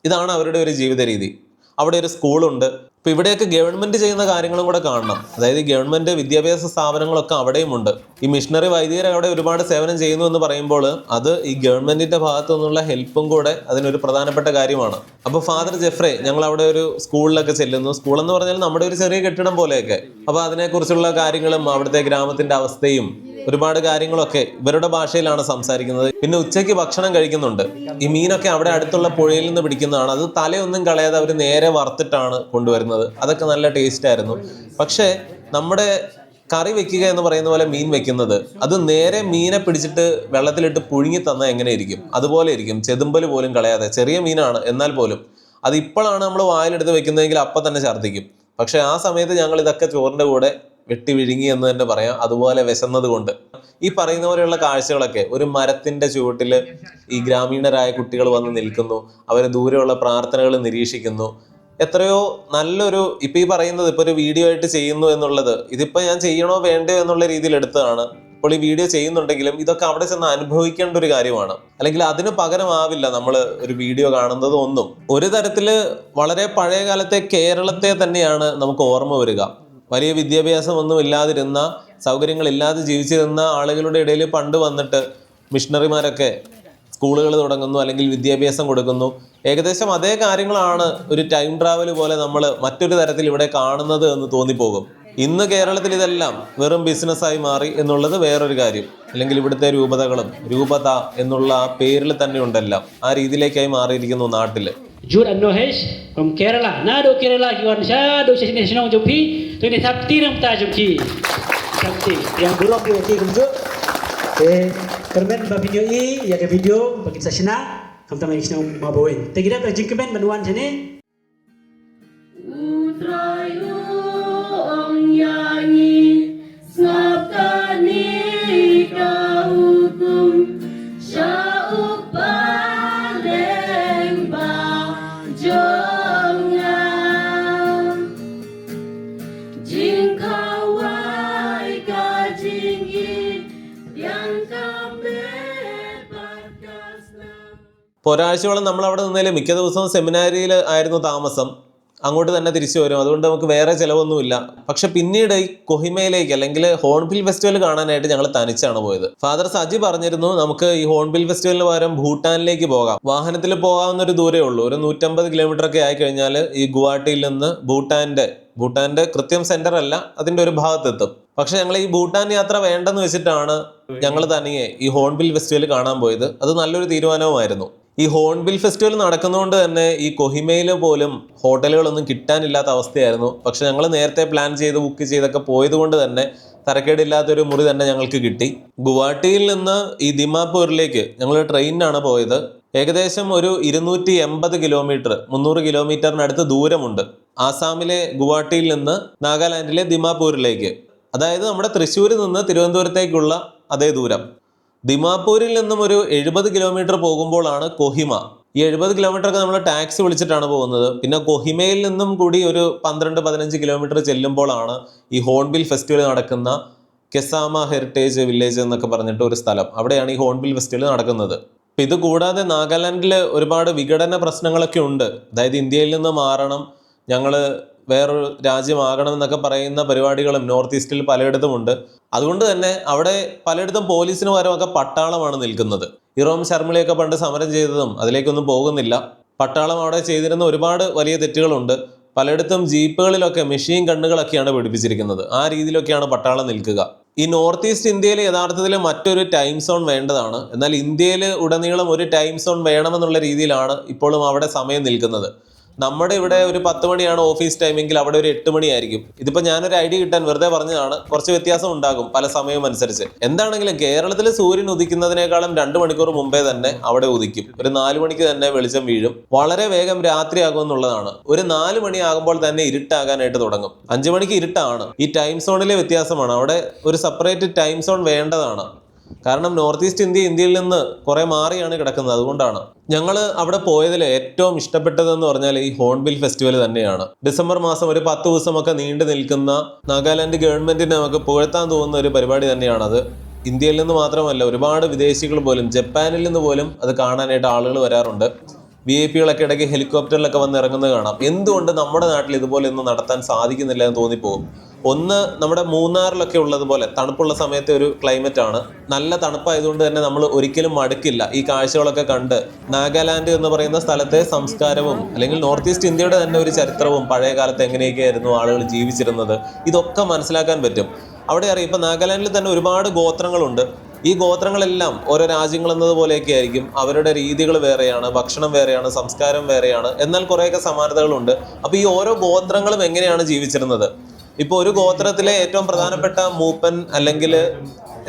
ഇതാണ് അവരുടെ ഒരു ജീവിത രീതി അവിടെ ഒരു സ്കൂളുണ്ട്. ഇപ്പൊ ഇവിടെയൊക്കെ ഗവൺമെന്റ് ചെയ്യുന്ന കാര്യങ്ങളും കൂടെ കാണണം. അതായത് ഈ ഗവൺമെന്റ് വിദ്യാഭ്യാസ സ്ഥാപനങ്ങളൊക്കെ അവിടെയുമുണ്ട് ഈ മിഷണറി വൈദികർ അവിടെ ഒരുപാട് സേവനം ചെയ്യുന്നു എന്ന് പറയുമ്പോൾ അത് ഈ ഗവൺമെന്റിന്റെ ഭാഗത്തു നിന്നുള്ള ഹെൽപ്പും കൂടെ അതിനൊരു പ്രധാനപ്പെട്ട കാര്യമാണ്. അപ്പോൾ ഫാദർ ജെഫ്രെ ഞങ്ങൾ അവിടെ ഒരു സ്കൂളിലൊക്കെ ചെല്ലുന്നു. സ്കൂൾ എന്ന് പറഞ്ഞാൽ നമ്മുടെ ഒരു ചെറിയ കെട്ടിടം പോലെയൊക്കെ. അപ്പോൾ അതിനെക്കുറിച്ചുള്ള കാര്യങ്ങളും അവിടുത്തെ ഗ്രാമത്തിന്റെ അവസ്ഥയും ഒരുപാട് കാര്യങ്ങളൊക്കെ ഇവരുടെ ഭാഷയിലാണ് സംസാരിക്കുന്നത്. പിന്നെ ഉച്ചയ്ക്ക് ഭക്ഷണം കഴിക്കുന്നുണ്ട്. ഈ മീനൊക്കെ അവിടെ അടുത്തുള്ള പുഴയിൽ നിന്ന് പിടിക്കുന്നതാണ്. അത് തലയൊന്നും കളയാതെ അവർ നേരെ വറുത്തിട്ടാണ് കൊണ്ടുവരുന്നത്. അതൊക്കെ നല്ല ടേസ്റ്റ് ആയിരുന്നു. പക്ഷേ നമ്മുടെ കറി വെക്കുക എന്ന് പറയുന്ന പോലെ മീൻ വെക്കുന്നത് അത് നേരെ മീനെ പിടിച്ചിട്ട് വെള്ളത്തിലിട്ട് പുഴുങ്ങി തന്നാൽ എങ്ങനെയിരിക്കും? അതുപോലെ ഇരിക്കും. ചെതുമ്പൽ പോലും കളയാതെ. ചെറിയ മീനാണ്. എന്നാൽ പോലും അത് ഇപ്പോഴാണ് നമ്മൾ വായിലെടുത്ത് വെക്കുന്നതെങ്കിൽ അപ്പം തന്നെ ഛർദ്ദിക്കും. പക്ഷേ ആ സമയത്ത് ഞങ്ങൾ ഇതൊക്കെ ചോറിന്റെ കൂടെ വെട്ടി വിഴുങ്ങി എന്ന് തന്നെ പറയാം. അതുപോലെ വിശന്നത് കൊണ്ട്. ഈ പറയുന്ന പോലെയുള്ള കാഴ്ചകളൊക്കെ ഒരു മരത്തിന്റെ ചുവട്ടിൽ ഈ ഗ്രാമീണരായ കുട്ടികൾ വന്ന് നിൽക്കുന്നു. അവർ ദൂരെയുള്ള പ്രാർത്ഥനകൾ നിരീക്ഷിക്കുന്നു. എത്രയോ നല്ലൊരു ഇപ്പൊ ഈ പറയുന്നത് ഇപ്പൊ ഒരു വീഡിയോ ആയിട്ട് ചെയ്യുന്നു എന്നുള്ളത് ഇതിപ്പോ ഞാൻ ചെയ്യണോ വേണ്ടയോ എന്നുള്ള രീതിയിൽ എടുത്തതാണ്. ഇപ്പോൾ ഈ വീഡിയോ ചെയ്യുന്നുണ്ടെങ്കിലും ഇതൊക്കെ അവിടെ ചെന്ന് അനുഭവിക്കേണ്ട ഒരു കാര്യമാണ്. അല്ലെങ്കിൽ അതിന് പകരമാവില്ല നമ്മൾ ഒരു വീഡിയോ കാണുന്നത് ഒന്നും. ഒരു തരത്തിൽ വളരെ പഴയ കാലത്തെ കേരളത്തെ തന്നെയാണ് നമുക്ക് ഓർമ്മ വരിക. വലിയ വിദ്യാഭ്യാസം ഒന്നും ഇല്ലാതിരുന്ന സൗകര്യങ്ങളില്ലാതെ ജീവിച്ചിരുന്ന ആളുകളുടെ ഇടയിൽ പണ്ട് വന്നിട്ട് മിഷണറിമാരൊക്കെ സ്കൂളുകൾ തുടങ്ങുന്നു അല്ലെങ്കിൽ വിദ്യാഭ്യാസം കൊടുക്കുന്നു. ഏകദേശം അതേ കാര്യങ്ങളാണ് ഒരു ടൈം ട്രാവൽ പോലെ നമ്മൾ മറ്റൊരു തരത്തിൽ ഇവിടെ കാണുന്നത് എന്ന് തോന്നിപ്പോകും. ഇന്ന് കേരളത്തിൽ ഇതെല്ലാം വെറും ബിസിനസ്സായി മാറി എന്നുള്ളത് വേറൊരു കാര്യം. അല്ലെങ്കിൽ ഇവിടുത്തെ രൂപതകളും രൂപത എന്നുള്ള പേരിൽ തന്നെ ഉണ്ടെല്ലാം. ആ രീതിയിലേക്കായി മാറിയിരിക്കുന്നു നാട്ടിൽ jur anno hesh from kerala. Na do kerala ki wan sha do shin shin jom phi to ni thapti ram ta jom ki. Thapti yang buruk yo ti kumjo eh kermen ba video i ya ke video bagi sashina kam ta mai shin maboin te gira ta jingkemen manuan jene utrayu Ong yani sna ഇപ്പോൾ ഒരാഴ്ചയോളം നമ്മൾ അവിടെ നിന്നതിൽ മിക്ക ദിവസവും സെമിനാരിയിൽ ആയിരുന്നു താമസം. അങ്ങോട്ട് തന്നെ തിരിച്ചു വരും. അതുകൊണ്ട് നമുക്ക് വേറെ ചിലവൊന്നുമില്ല. പക്ഷെ പിന്നീട് ഈ കൊഹിമയിലേക്ക് അല്ലെങ്കിൽ ഹോൺബിൽ ഫെസ്റ്റിവൽ കാണാനായിട്ട് ഞങ്ങൾ തനിച്ചാണ് പോയത്. ഫാദർ സജി പറഞ്ഞിരുന്നു നമുക്ക് ഈ ഹോൺബിൽ ഫെസ്റ്റിവലിന് പകരം ഭൂട്ടാനിലേക്ക് പോകാം. വാഹനത്തിൽ പോകാവുന്ന ഒരു ദൂരേ ഉള്ളൂ. ഒരു നൂറ്റമ്പത് കിലോമീറ്റർ ഒക്കെ ആയി കഴിഞ്ഞാൽ ഈ ഗുവാഹട്ടിയിൽ നിന്ന് ഭൂട്ടാന്റെ ഭൂട്ടാന്റെ കൃത്യം സെന്റർ അല്ല അതിന്റെ ഒരു ഭാഗത്തെത്തും. പക്ഷെ ഞങ്ങൾ ഈ ഭൂട്ടാൻ യാത്ര വേണ്ടെന്ന് വെച്ചിട്ടാണ് ഞങ്ങൾ തനിയെ ഈ ഹോൺബിൽ ഫെസ്റ്റിവൽ കാണാൻ പോയത്. അത് നല്ലൊരു തീരുമാനവുമായിരുന്നു. ഈ ഹോൺബിൽ ഫെസ്റ്റിവൽ നടക്കുന്നതുകൊണ്ട് തന്നെ ഈ കൊഹിമയിൽ പോലും ഹോട്ടലുകളൊന്നും കിട്ടാനില്ലാത്ത അവസ്ഥയായിരുന്നു. പക്ഷെ ഞങ്ങൾ നേരത്തെ പ്ലാൻ ചെയ്ത് ബുക്ക് ചെയ്തൊക്കെ പോയതുകൊണ്ട് തന്നെ തരക്കേടില്ലാത്തൊരു മുറി തന്നെ ഞങ്ങൾക്ക് കിട്ടി. ഗുവാഹട്ടിയിൽ നിന്ന് ഈ ദിമാപൂരിലേക്ക് ഞങ്ങൾ ട്രെയിനിനാണ് പോയത്. ഏകദേശം ഒരു ഇരുന്നൂറ്റി എൺപത് കിലോമീറ്റർ മുന്നൂറ് കിലോമീറ്ററിനടുത്ത് ദൂരമുണ്ട്. ആസാമിലെ ഗുവാഹട്ടിയിൽ നിന്ന് നാഗാലാൻഡിലെ ദിമാപൂരിലേക്ക്. അതായത് നമ്മുടെ തൃശ്ശൂരിൽ നിന്ന് തിരുവനന്തപുരത്തേക്കുള്ള അതേ ദൂരം. ദിമാപൂരിൽ നിന്നും ഒരു എഴുപത് കിലോമീറ്റർ പോകുമ്പോഴാണ് കൊഹിമ. ഈ എഴുപത് കിലോമീറ്റർ ഒക്കെ നമ്മൾ ടാക്സി വിളിച്ചിട്ടാണ് പോകുന്നത്. പിന്നെ കൊഹിമയിൽ നിന്നും കൂടി ഒരു പന്ത്രണ്ട് പതിനഞ്ച് കിലോമീറ്റർ ചെല്ലുമ്പോഴാണ് ഈ ഹോൺബിൽ ഫെസ്റ്റിവൽ നടക്കുന്ന കെസാമ ഹെറിറ്റേജ് വില്ലേജ് എന്നൊക്കെ പറഞ്ഞിട്ട് ഒരു സ്ഥലം. അവിടെയാണ് ഈ ഹോൺബിൽ ഫെസ്റ്റിവൽ നടക്കുന്നത്. ഇപ്പം ഇത് കൂടാതെ നാഗാലാൻഡിൽ ഒരുപാട് വിഘടന പ്രശ്നങ്ങളൊക്കെ ഉണ്ട്. അതായത് ഇന്ത്യയിൽ നിന്ന് മാറണം ഞങ്ങൾ വേറൊരു രാജ്യമാകണം എന്നൊക്കെ പറയുന്ന പരിപാടികളും നോർത്ത് ഈസ്റ്റിൽ പലയിടത്തുമുണ്ട്. അതുകൊണ്ട് തന്നെ അവിടെ പലയിടത്തും പോലീസിന് പകരമൊക്കെ പട്ടാളമാണ് നിൽക്കുന്നത്. ഇറോം ശർമ്മിളിയൊക്കെ പണ്ട് സമരം ചെയ്തതും അതിലേക്കൊന്നും പോകുന്നില്ല. പട്ടാളം അവിടെ ചെയ്തിരുന്ന ഒരുപാട് വലിയ തെറ്റുകളുണ്ട്. പലയിടത്തും ജീപ്പുകളിലൊക്കെ മെഷീൻ കണ്ണുകളൊക്കെയാണ് പിടിപ്പിച്ചിരിക്കുന്നത്. ആ രീതിയിലൊക്കെയാണ് പട്ടാളം നിൽക്കുക. ഈ നോർത്ത് ഈസ്റ്റ് ഇന്ത്യയിൽ യഥാർത്ഥത്തിൽ മറ്റൊരു ടൈം സോൺ വേണ്ടതാണ്. എന്നാൽ ഇന്ത്യയിൽ ഉടനീളം ഒരു ടൈം സോൺ വേണമെന്നുള്ള രീതിയിലാണ് ഇപ്പോഴും അവിടെ സമയം നിൽക്കുന്നത്. നമ്മുടെ ഇവിടെ ഒരു പത്ത് മണിയാണ് ഓഫീസ് ടൈമെങ്കിൽ അവിടെ ഒരു എട്ട് മണിയായിരിക്കും. ഇതിപ്പോ ഞാനൊരു ഐഡിയ കിട്ടാൻ വെറുതെ പറഞ്ഞതാണ് കുറച്ച് വ്യത്യാസം ഉണ്ടാകും പല സമയവും അനുസരിച്ച്. എന്താണെങ്കിലും കേരളത്തിൽ സൂര്യൻ ഉദിക്കുന്നതിനേക്കാളും രണ്ട് മണിക്കൂർ മുമ്പേ തന്നെ അവിടെ ഉദിക്കും. ഒരു നാല് മണിക്ക് തന്നെ വെളിച്ചം വീഴും. വളരെ വേഗം രാത്രിയാകും എന്നുള്ളതാണ്. ഒരു നാല് മണിയാകുമ്പോൾ തന്നെ ഇരുട്ടാകാനായിട്ട് തുടങ്ങും. അഞ്ചു മണിക്ക് ഇരുട്ടാണ്. ഈ ടൈം സോണിലെ വ്യത്യാസമാണ്. അവിടെ ഒരു സെപ്പറേറ്റ് ടൈം സോൺ വേണ്ടതാണ്. കാരണം നോർത്ത് ഈസ്റ്റ് ഇന്ത്യ ഇന്ത്യയിൽ നിന്ന് കുറെ മാറിയാണ് കിടക്കുന്നത് അതുകൊണ്ടാണ്. ഞങ്ങൾ അവിടെ പോയതിൽ ഏറ്റവും ഇഷ്ടപ്പെട്ടതെന്ന് പറഞ്ഞാൽ ഈ ഹോൺബിൽ ഫെസ്റ്റിവൽ തന്നെയാണ്. ഡിസംബർ മാസം ഒരു പത്ത് ദിവസമൊക്കെ നീണ്ടു നിൽക്കുന്ന നാഗാലാൻഡ് ഗവൺമെന്റിന് നമുക്ക് പുകഴ്ത്താൻ തോന്നുന്ന ഒരു പരിപാടി തന്നെയാണത്. ഇന്ത്യയിൽ നിന്ന് മാത്രമല്ല ഒരുപാട് വിദേശികൾ പോലും ജപ്പാനിൽ നിന്ന് പോലും അത് കാണാനായിട്ട് ആളുകൾ വരാറുണ്ട്. വി ഐ പികളൊക്കെ ഇടയ്ക്ക് ഹെലികോപ്റ്ററിലൊക്കെ വന്ന് ഇറങ്ങുന്നത് കാണാം. എന്തുകൊണ്ട് നമ്മുടെ നാട്ടിൽ ഇതുപോലെ ഒന്നും നടത്താൻ സാധിക്കുന്നില്ല എന്ന് തോന്നിപ്പോകും ഒന്ന് നമ്മുടെ മൂന്നാറിലൊക്കെ ഉള്ളതുപോലെ തണുപ്പുള്ള സമയത്തെ ഒരു ക്ലൈമറ്റ് ആണ്. നല്ല തണുപ്പായതുകൊണ്ട് തന്നെ നമ്മൾ ഒരിക്കലും മടുക്കില്ല. ഈ കാഴ്ചകളൊക്കെ കണ്ട് നാഗാലാൻഡ് എന്ന് പറയുന്ന സ്ഥലത്തെ സംസ്കാരവും അല്ലെങ്കിൽ നോർത്ത് ഈസ്റ്റ് ഇന്ത്യയുടെ തന്നെ ഒരു ചരിത്രവും പഴയ കാലത്ത് എങ്ങനെയൊക്കെയായിരുന്നു ആളുകൾ ജീവിച്ചിരുന്നത് ഇതൊക്കെ മനസ്സിലാക്കാൻ പറ്റും. അവിടെ അറിയാം ഇപ്പം നാഗാലാൻഡിൽ തന്നെ ഒരുപാട് ഗോത്രങ്ങളുണ്ട്. ഈ ഗോത്രങ്ങളെല്ലാം ഓരോ രാജ്യങ്ങൾ എന്നതുപോലെയൊക്കെ ആയിരിക്കും. അവരുടെ രീതികൾ വേറെയാണ് ഭക്ഷണം വേറെയാണ് സംസ്കാരം വേറെയാണ്. എന്നാൽ കുറേയൊക്കെ സമാനതകളുണ്ട്. അപ്പോൾ ഈ ഓരോ ഗോത്രങ്ങളും എങ്ങനെയാണ് ജീവിച്ചിരുന്നത്? ഇപ്പൊ ഒരു ഗോത്രത്തിലെ ഏറ്റവും പ്രധാനപ്പെട്ട മൂപ്പൻ അല്ലെങ്കിൽ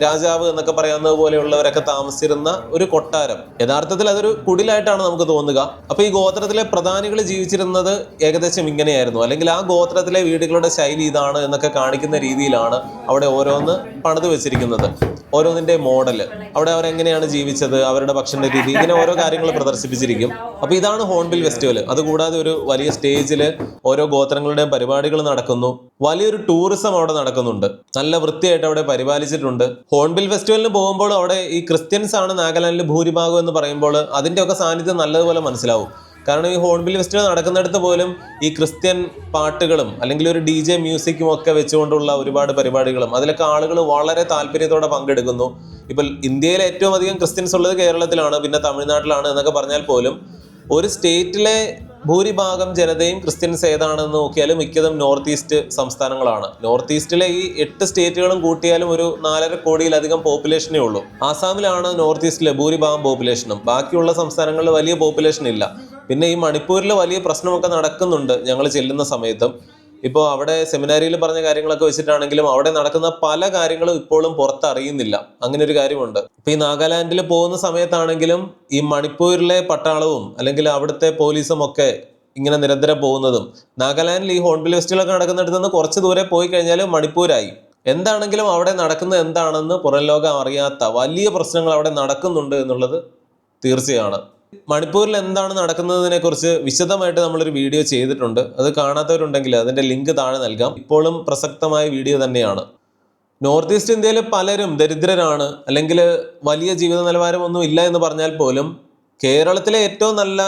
രാജാവ് എന്നൊക്കെ പറയുന്നത് പോലെയുള്ളവരൊക്കെ താമസിച്ചിരുന്ന ഒരു കൊട്ടാരം. യഥാർത്ഥത്തിൽ അതൊരു കുടിലായിട്ടാണ് നമുക്ക് തോന്നുക. അപ്പൊ ഈ ഗോത്രത്തിലെ പ്രധാനികൾ ജീവിച്ചിരുന്നത് ഏകദേശം ഇങ്ങനെയായിരുന്നു. അല്ലെങ്കിൽ ആ ഗോത്രത്തിലെ വീടുകളുടെ ശൈലി ഇതാണ് എന്നൊക്കെ കാണിക്കുന്ന രീതിയിലാണ് അവിടെ ഓരോന്ന് പണിത് വെച്ചിരിക്കുന്നത്. ഓരോന്നിന്റെ മോഡൽ അവിടെ അവരെങ്ങനെയാണ് ജീവിച്ചത് അവരുടെ ഭക്ഷണ രീതി ഇങ്ങനെ ഓരോ കാര്യങ്ങൾ പ്രദർശിപ്പിച്ചിരിക്കും. അപ്പൊ ഇതാണ് ഹോൺബിൽ ഫെസ്റ്റിവൽ. അതുകൂടാതെ ഒരു വലിയ സ്റ്റേജിൽ ഓരോ ഗോത്രങ്ങളുടെയും പരിപാടികൾ നടക്കുന്നു. വലിയൊരു ടൂറിസം അവിടെ നടക്കുന്നുണ്ട്. നല്ല വൃത്തിയായിട്ട് അവിടെ പരിപാലിച്ചിട്ടുണ്ട്. ഹോൺബിൽ ഫെസ്റ്റിവലിന് പോകുമ്പോൾ അവിടെ ഈ ക്രിസ്ത്യൻസ് ആണ് നാഗാലാൻഡിൽ ഭൂരിഭാഗം എന്ന് പറയുമ്പോൾ അതിന്റെയൊക്കെ സാന്നിധ്യം നല്ലതുപോലെ മനസ്സിലാവും. കാരണം ഈ ഹോൺബിൽ ഫെസ്റ്റിവൽ നടക്കുന്നിടത്ത് പോലും ഈ ക്രിസ്ത്യൻ പാട്ടുകളും അല്ലെങ്കിൽ ഒരു ഡി ജെ മ്യൂസിക്കും ഒക്കെ വെച്ചുകൊണ്ടുള്ള ഒരുപാട് പരിപാടികളും അതിലൊക്കെ ആളുകൾ വളരെ താല്പര്യത്തോടെ പങ്കെടുക്കുന്നു. ഇപ്പോൾ ഇന്ത്യയിൽ ഏറ്റവും അധികം ക്രിസ്ത്യൻസ് ഉള്ളത് കേരളത്തിലാണ് പിന്നെ തമിഴ്നാട്ടിലാണ് എന്നൊക്കെ പറഞ്ഞാൽ പോലും ഒരു സ്റ്റേറ്റിലെ ഭൂരിഭാഗം ജനതയും ക്രിസ്ത്യൻസ് ഏതാണെന്ന് നോക്കിയാലും മിക്കതും നോർത്ത് ഈസ്റ്റ് സംസ്ഥാനങ്ങളാണ്. നോർത്ത് ഈസ്റ്റിലെ ഈ എട്ട് സ്റ്റേറ്റുകളും കൂട്ടിയാലും ഒരു നാലര കോടിയിലധികം പോപ്പുലേഷനേ ഉള്ളൂ. ആസാമിലാണ് നോർത്ത് ഈസ്റ്റിലെ ഭൂരിഭാഗം പോപ്പുലേഷനും. ബാക്കിയുള്ള സംസ്ഥാനങ്ങളിൽ വലിയ പോപ്പുലേഷൻ ഇല്ല പിന്നെ ഈ മണിപ്പൂരിൽ വലിയ പ്രശ്നമൊക്കെ നടക്കുന്നുണ്ട് ഞങ്ങൾ ചെല്ലുന്ന സമയത്തും. ഇപ്പോൾ അവിടെ സെമിനാരിയിൽ പറഞ്ഞ കാര്യങ്ങളൊക്കെ വെച്ചിട്ടാണെങ്കിലും അവിടെ നടക്കുന്ന പല കാര്യങ്ങളും ഇപ്പോഴും പുറത്തറിയുന്നില്ല. അങ്ങനെ ഒരു കാര്യമുണ്ട്. ഇപ്പൊ ഈ നാഗാലാൻഡിൽ പോകുന്ന സമയത്താണെങ്കിലും ഈ മണിപ്പൂരിലെ പട്ടാളവും അല്ലെങ്കിൽ അവിടുത്തെ പോലീസും ഒക്കെ ഇങ്ങനെ നിരന്തരം പോകുന്നതും നാഗാലാൻഡിൽ ഈ ഹോൺബിൽ ഫെസ്റ്റിവലൊക്കെ നടക്കുന്നിടത്ത് നിന്ന് കുറച്ച് ദൂരെ പോയി കഴിഞ്ഞാൽ മണിപ്പൂരായി. എന്താണെങ്കിലും അവിടെ നടക്കുന്നത് എന്താണെന്ന് പുറം ലോകം അറിയാത്ത വലിയ പ്രശ്നങ്ങൾ അവിടെ നടക്കുന്നുണ്ട് എന്നുള്ളത് തീർച്ചയാണ്. മണിപ്പൂരിൽ എന്താണ് നടക്കുന്നതിനെ കുറിച്ച് വിശദമായിട്ട് നമ്മളൊരു വീഡിയോ ചെയ്തിട്ടുണ്ട്. അത് കാണാത്തവരുണ്ടെങ്കിൽ അതിന്റെ ലിങ്ക് താഴെ നൽകാം. ഇപ്പോഴും പ്രസക്തമായ വീഡിയോ തന്നെയാണ്. നോർത്ത് ഈസ്റ്റ് ഇന്ത്യയിൽ പലരും ദരിദ്രരാണ്. അല്ലെങ്കിൽ വലിയ ജീവിത നിലവാരമൊന്നും ഇല്ല എന്ന് പറഞ്ഞാൽ പോലും കേരളത്തിലെ ഏറ്റവും നല്ല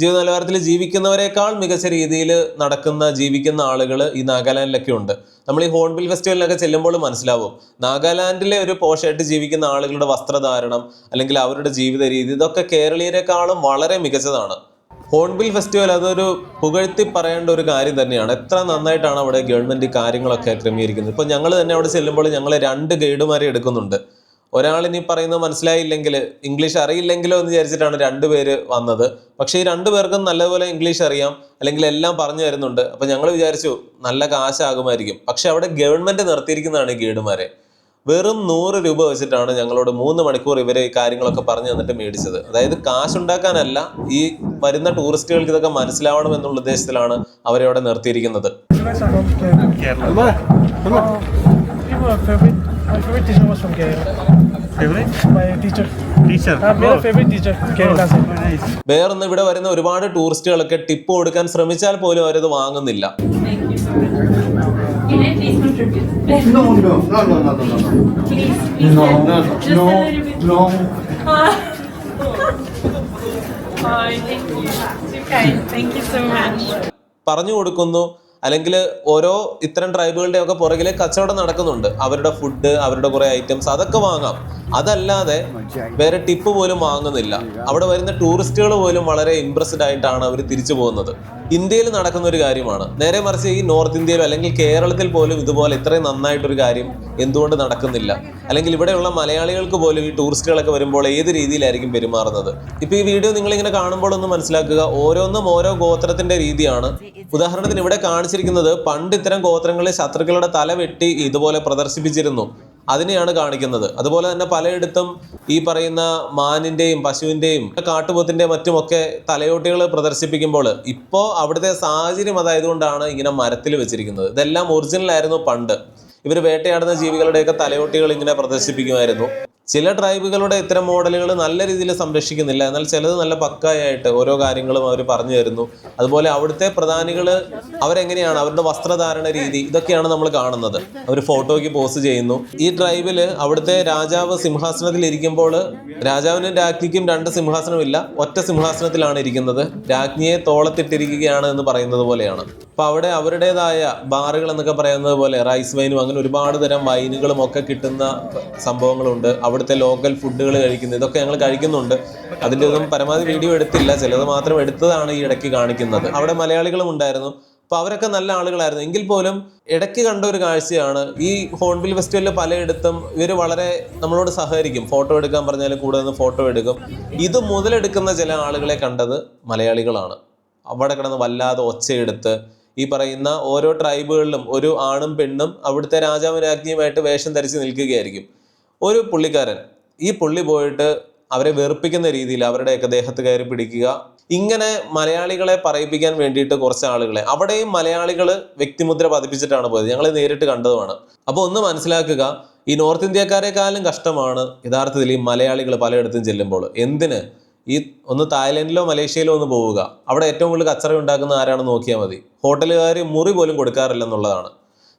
ജീവിത നിലവാരത്തിൽ ജീവിക്കുന്നവരെക്കാൾ മികച്ച രീതിയിൽ നടക്കുന്ന ജീവിക്കുന്ന ആളുകൾ ഈ നാഗാലാൻഡിലൊക്കെ ഉണ്ട്. നമ്മൾ ഈ ഹോൺബിൽ ഫെസ്റ്റിവലിനൊക്കെ ചെല്ലുമ്പോൾ മനസ്സിലാവും. നാഗാലാൻഡിലെ ഒരു പോഷായിട്ട് ജീവിക്കുന്ന ആളുകളുടെ വസ്ത്രധാരണം അല്ലെങ്കിൽ അവരുടെ ജീവിത രീതി ഇതൊക്കെ കേരളീയരെക്കാളും വളരെ മികച്ചതാണ്. ഹോൺബിൽ ഫെസ്റ്റിവൽ അതൊരു പുകഴ്ത്തി പറയേണ്ട ഒരു കാര്യം തന്നെയാണ്. എത്ര നന്നായിട്ടാണ് അവിടെ ഗവൺമെന്റ് കാര്യങ്ങളൊക്കെ ക്രമീകരിക്കുന്നത്. ഇപ്പോൾ ഞങ്ങൾ തന്നെ അവിടെ ചെല്ലുമ്പോൾ ഞങ്ങൾ രണ്ട് ഗൈഡുമാരെ എടുക്കുന്നുണ്ട്. ഒരാൾ ഇനി പറയുന്നത് മനസ്സിലായില്ലെങ്കിൽ ഇംഗ്ലീഷ് അറിയില്ലെങ്കിലോ എന്ന് വിചാരിച്ചിട്ടാണ് രണ്ടുപേര് വന്നത്. പക്ഷേ ഈ രണ്ടുപേർക്കും നല്ലതുപോലെ ഇംഗ്ലീഷ് അറിയാം അല്ലെങ്കിൽ എല്ലാം പറഞ്ഞു തരുന്നുണ്ട്. അപ്പം ഞങ്ങൾ വിചാരിച്ചു നല്ല കാശാകുമായിരിക്കും. പക്ഷെ അവിടെ ഗവൺമെന്റ് നിർത്തിയിരിക്കുന്നതാണ് ഈ ഗൈഡുമാരെ. വെറും നൂറ് രൂപ വെച്ചിട്ടാണ് ഞങ്ങളോട് മൂന്ന് മണിക്കൂർ ഇവരെ ഈ കാര്യങ്ങളൊക്കെ പറഞ്ഞു തന്നിട്ട് മേടിച്ചത്. അതായത് കാശുണ്ടാക്കാനല്ല ഈ വരുന്ന ടൂറിസ്റ്റുകൾക്ക് ഇതൊക്കെ മനസ്സിലാവണം എന്നുള്ള ഉദ്ദേശത്തിലാണ് അവരെ അവിടെ നിർത്തിയിരിക്കുന്നത് My favorite, teacher was from Kerala. Favorite My teacher. teacher. Uh, my Oh, favorite teacher, Kerala. nice. വേറൊന്ന് ഇവിടെ വരുന്ന ഒരുപാട് ടൂറിസ്റ്റുകളൊക്കെ ടിപ്പ് കൊടുക്കാൻ ശ്രമിച്ചാൽ പോലും അവരത് വാങ്ങുന്നില്ല. Oh. പറഞ്ഞു കൊടുക്കുന്നു അല്ലെങ്കിൽ ഓരോ ഇത്തരം ട്രൈബുകളുടെ ഒക്കെ പുറകിൽ കച്ചവടം നടക്കുന്നുണ്ട്. അവരുടെ ഫുഡ് അവരുടെ കുറെ ഐറ്റംസ് അതൊക്കെ വാങ്ങാം. അതല്ലാതെ വേറെ ടിപ്പ് പോലും വാങ്ങുന്നില്ല. അവിടെ വരുന്ന ടൂറിസ്റ്റുകൾ പോലും വളരെ ഇംപ്രസ്ഡ് ആയിട്ടാണ് അവർ തിരിച്ചു പോകുന്നത്. ഇന്ത്യയിൽ നടക്കുന്ന ഒരു കാര്യമാണ്. നേരെ മറിച്ച് ഈ നോർത്ത് ഇന്ത്യയിലോ അല്ലെങ്കിൽ കേരളത്തിൽ പോലും ഇതുപോലെ ഇത്രയും നന്നായിട്ടൊരു കാര്യം എന്തുകൊണ്ട് നടക്കുന്നില്ല. അല്ലെങ്കിൽ ഇവിടെയുള്ള മലയാളികൾക്ക് പോലും ഈ ടൂറിസ്റ്റുകളൊക്കെ വരുമ്പോൾ ഏത് രീതിയിലായിരിക്കും പെരുമാറുന്നത്? ഇപ്പൊ ഈ വീഡിയോ കാണുമ്പോൾ ഒന്ന് മനസ്സിലാക്കുക ഓരോന്നും ഓരോ ഗോത്രത്തിന്റെ രീതിയാണ്. ഉദാഹരണത്തിന് ഇവിടെ കാണിച്ചിരിക്കുന്നത് പണ്ട് ഇത്തരം ഗോത്രങ്ങളിൽ ശത്രുക്കളുടെ തല വെട്ടി ഇതുപോലെ പ്രദർശിപ്പിച്ചിരുന്നു. അതിനെയാണ് കാണിക്കുന്നത്. അതുപോലെ തന്നെ പലയിടത്തും ഈ പറയുന്ന മാനിന്റെയും പശുവിന്റെയും കാട്ടുപോത്തിന്റെ മറ്റുമൊക്കെ തലയോട്ടികൾ പ്രദർശിപ്പിക്കുമ്പോൾ ഇപ്പോൾ അവിടുത്തെ സാഹചര്യം അതായതുകൊണ്ടാണ് ഇങ്ങനെ മരത്തിൽ വെച്ചിരിക്കുന്നത്. ഇതെല്ലാം ഒറിജിനൽ ആയിരുന്നു പണ്ട്. ഇവർ വേട്ടയാടുന്ന ജീവികളുടെയൊക്കെ തലയോട്ടികൾ ഇങ്ങനെ പ്രദർശിപ്പിക്കുമായിരുന്നു. ചില ട്രൈബുകളുടെ ഇത്തരം മോഡലുകൾ നല്ല രീതിയിൽ സംരക്ഷിക്കുന്നില്ല. എന്നാൽ ചിലത് നല്ല പക്കായായിട്ട് ഓരോ കാര്യങ്ങളും അവർ പറഞ്ഞു തരുന്നു. അതുപോലെ അവിടുത്തെ പ്രധാനികൾ അവരെങ്ങനെയാണ്? അവരുടെ വസ്ത്രധാരണ രീതി ഇതൊക്കെയാണ് നമ്മൾ കാണുന്നത്. അവർ ഫോട്ടോയ്ക്ക് പോസ്റ്റ് ചെയ്യുന്നു. ഈ ട്രൈബിൽ അവിടുത്തെ രാജാവ് സിംഹാസനത്തിൽ ഇരിക്കുമ്പോൾ രാജാവിനും രാജ്ഞിക്കും രണ്ട് സിംഹാസനമില്ല. ഒറ്റ സിംഹാസനത്തിലാണ് ഇരിക്കുന്നത്. രാജ്ഞിയെ തോളത്തിട്ടിരിക്കുകയാണ് എന്ന് പറയുന്നത് പോലെയാണ്. അപ്പൊ അവിടെ അവരുടേതായ ബാറുകൾ എന്നൊക്കെ പറയുന്നത് പോലെ റൈസ് വൈനും അങ്ങനെ ഒരുപാട് തരം വൈനുകളും ഒക്കെ കിട്ടുന്ന സംഭവങ്ങളുണ്ട്. അവിടുത്തെ ലോക്കൽ ഫുഡുകൾ കഴിക്കുന്നത്. ഇതൊക്കെ ഞങ്ങൾ കഴിക്കുന്നുണ്ട്. അതിന്റെ ഒന്നും പരമാവധി വീഡിയോ എടുത്തില്ല. ചിലത് മാത്രം എടുത്തതാണ് ഈ ഇടയ്ക്ക് കാണിക്കുന്നത്. അവിടെ മലയാളികളും ഉണ്ടായിരുന്നു. അപ്പൊ അവരൊക്കെ നല്ല ആളുകളായിരുന്നു. എങ്കിൽ പോലും ഇടയ്ക്ക് കണ്ട ഒരു കാഴ്ചയാണ്. ഈ ഹോൺബിൽ ഫെസ്റ്റിവലിൽ പലയിടത്തും ഇവർ വളരെ നമ്മളോട് സഹകരിക്കും. ഫോട്ടോ എടുക്കാൻ പറഞ്ഞാൽ കൂടെ നിന്ന് ഫോട്ടോ എടുക്കും. ഇത് മുതലെടുക്കുന്ന ചില ആളുകളെ കണ്ടത് മലയാളികളാണ്. അവിടെ കിടന്ന് വല്ലാതെ ഒച്ചയെടുത്ത് ഈ പറയുന്ന ഓരോ ട്രൈബുകളിലും ഒരു ആണും പെണ്ണും അവിടുത്തെ രാജാവും രാജ്ഞിയുമായിട്ട് വേഷം ധരിച്ച് നിൽക്കുകയായിരിക്കും. ഒരു പുള്ളിക്കാരൻ ഈ പുള്ളി പോയിട്ട് അവരെ വെറുപ്പിക്കുന്ന രീതിയിൽ അവരുടെയൊക്കെ ദേഹത്ത് കയറി പിടിക്കുക. ഇങ്ങനെ മലയാളികളെ പറയിപ്പിക്കാൻ വേണ്ടിയിട്ട് കുറച്ച് ആളുകളെ. അവിടെയും മലയാളികൾ വ്യക്തിമുദ്ര പതിപ്പിച്ചിട്ടാണ് പോയത്. ഞങ്ങൾ നേരിട്ട് കണ്ടതുമാണ്. അപ്പോൾ ഒന്ന് മനസ്സിലാക്കുക ഈ നോർത്ത് ഇന്ത്യക്കാരെക്കാളും കഷ്ടമാണ് യഥാർത്ഥത്തിൽ ഈ മലയാളികൾ പലയിടത്തും ചെല്ലുമ്പോൾ. എന്തിന്? ഈ ഒന്ന് തായ്ലൻഡിലോ മലേഷ്യയിലോ ഒന്ന് പോവുക. അവിടെ ഏറ്റവും കൂടുതൽ കച്ചറ ഉണ്ടാക്കുന്ന ആരാണെന്ന് നോക്കിയാൽ മതി. ഹോട്ടലുകാർ മുറി പോലും കൊടുക്കാറില്ല എന്നുള്ളതാണ്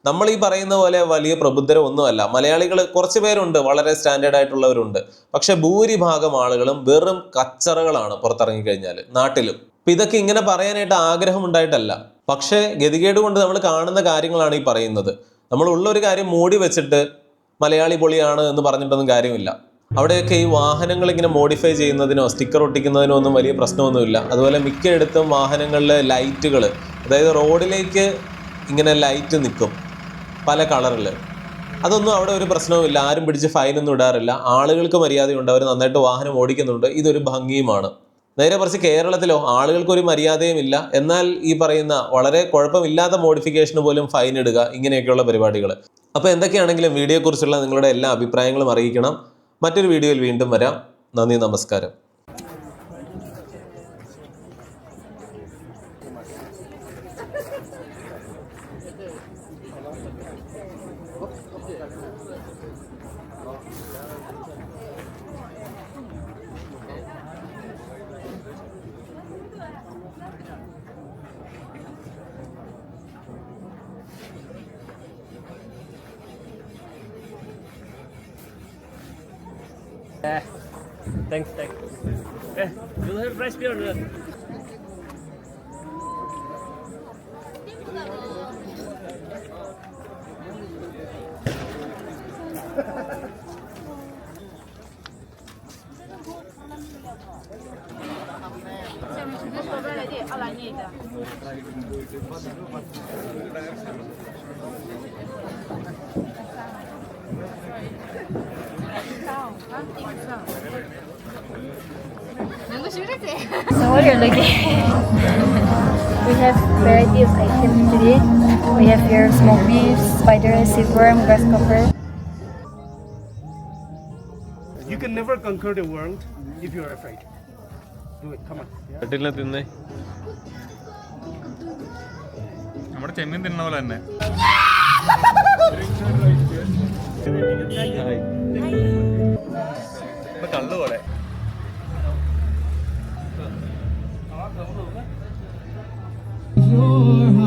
നമ്മൾ ഈ പറയുന്ന പോലെ വലിയ പ്രബുദ്ധരൊന്നുമല്ല. മലയാളികൾ കുറച്ച് പേരുണ്ട് വളരെ സ്റ്റാൻഡേർഡ് ആയിട്ടുള്ളവരുണ്ട്. പക്ഷെ ഭൂരിഭാഗം ആളുകളും വെറും കച്ചറകളാണ് പുറത്തിറങ്ങി കഴിഞ്ഞാൽ നാട്ടിലും. അപ്പൊ ഇതൊക്കെ ഇങ്ങനെ പറയാനായിട്ട് ആഗ്രഹം ഉണ്ടായിട്ടല്ല പക്ഷേ ഗതികേട് കൊണ്ട് നമ്മൾ കാണുന്ന കാര്യങ്ങളാണ് ഈ പറയുന്നത്. നമ്മൾ ഉള്ളൊരു കാര്യം മൂടി വെച്ചിട്ട് മലയാളി പൊളിയാണ് എന്ന് പറഞ്ഞിട്ടൊന്നും കാര്യമില്ല. അവിടെയൊക്കെ ഈ വാഹനങ്ങൾ ഇങ്ങനെ മോഡിഫൈ ചെയ്യുന്നതിനോ സ്റ്റിക്കർ ഒട്ടിക്കുന്നതിനോ ഒന്നും വലിയ പ്രശ്നമൊന്നുമില്ല. അതുപോലെ മിക്കയിടത്തും വാഹനങ്ങളിലെ ലൈറ്റുകൾ അതായത് റോഡിലേക്ക് ഇങ്ങനെ ലൈറ്റ് നിൽക്കും പല കളറിൽ അതൊന്നും അവിടെ ഒരു പ്രശ്നവുമില്ല. ആരും പിടിച്ച് ഫൈനൊന്നും ഇടാറില്ല. ആളുകൾക്ക് മര്യാദയുണ്ട്. അവർ നന്നായിട്ട് വാഹനം ഓടിക്കുന്നുണ്ട്. ഇതൊരു ഭംഗിയുമാണ്. നേരെ കുറച്ച് കേരളത്തിലോ ആളുകൾക്കൊരു മര്യാദയും ഇല്ല എന്നാൽ ഈ പറയുന്ന വളരെ കുഴപ്പമില്ലാത്ത മോഡിഫിക്കേഷന് പോലും ഫൈൻ ഇടുക ഇങ്ങനെയൊക്കെയുള്ള പരിപാടികൾ അപ്പോൾ എന്തൊക്കെയാണെങ്കിലും വീഡിയോയെക്കുറിച്ചുള്ള നിങ്ങളുടെ എല്ലാ അഭിപ്രായങ്ങളും അറിയിക്കണം. മറ്റൊരു വീഡിയോയിൽ വീണ്ടും വരാം. നന്ദി നമസ്കാരം. Yeah, thanks, thanks. Eh, you have rice beer Here smoked beef, spider, silkworm, grasshopper. You can never conquer the world if you are afraid. Do it, come on. Yeah. കേട്ടില്ല തിന്നേ നമ്മുടെ ചെമ്മീൻ തിന്ന പോലെ തന്നെ കള്ളു പോലെ वीर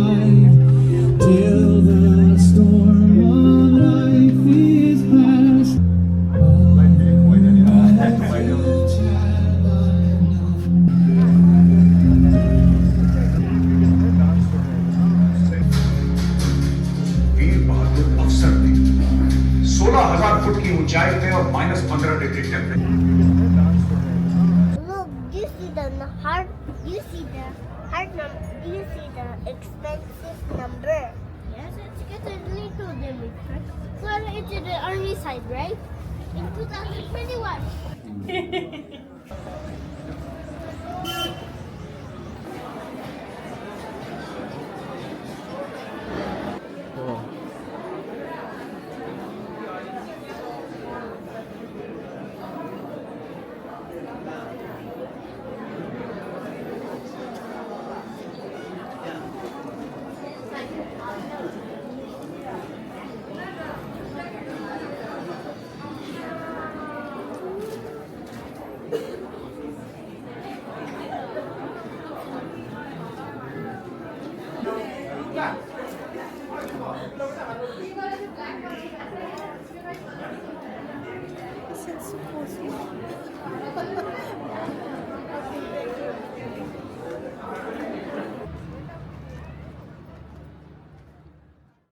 right? In 2021.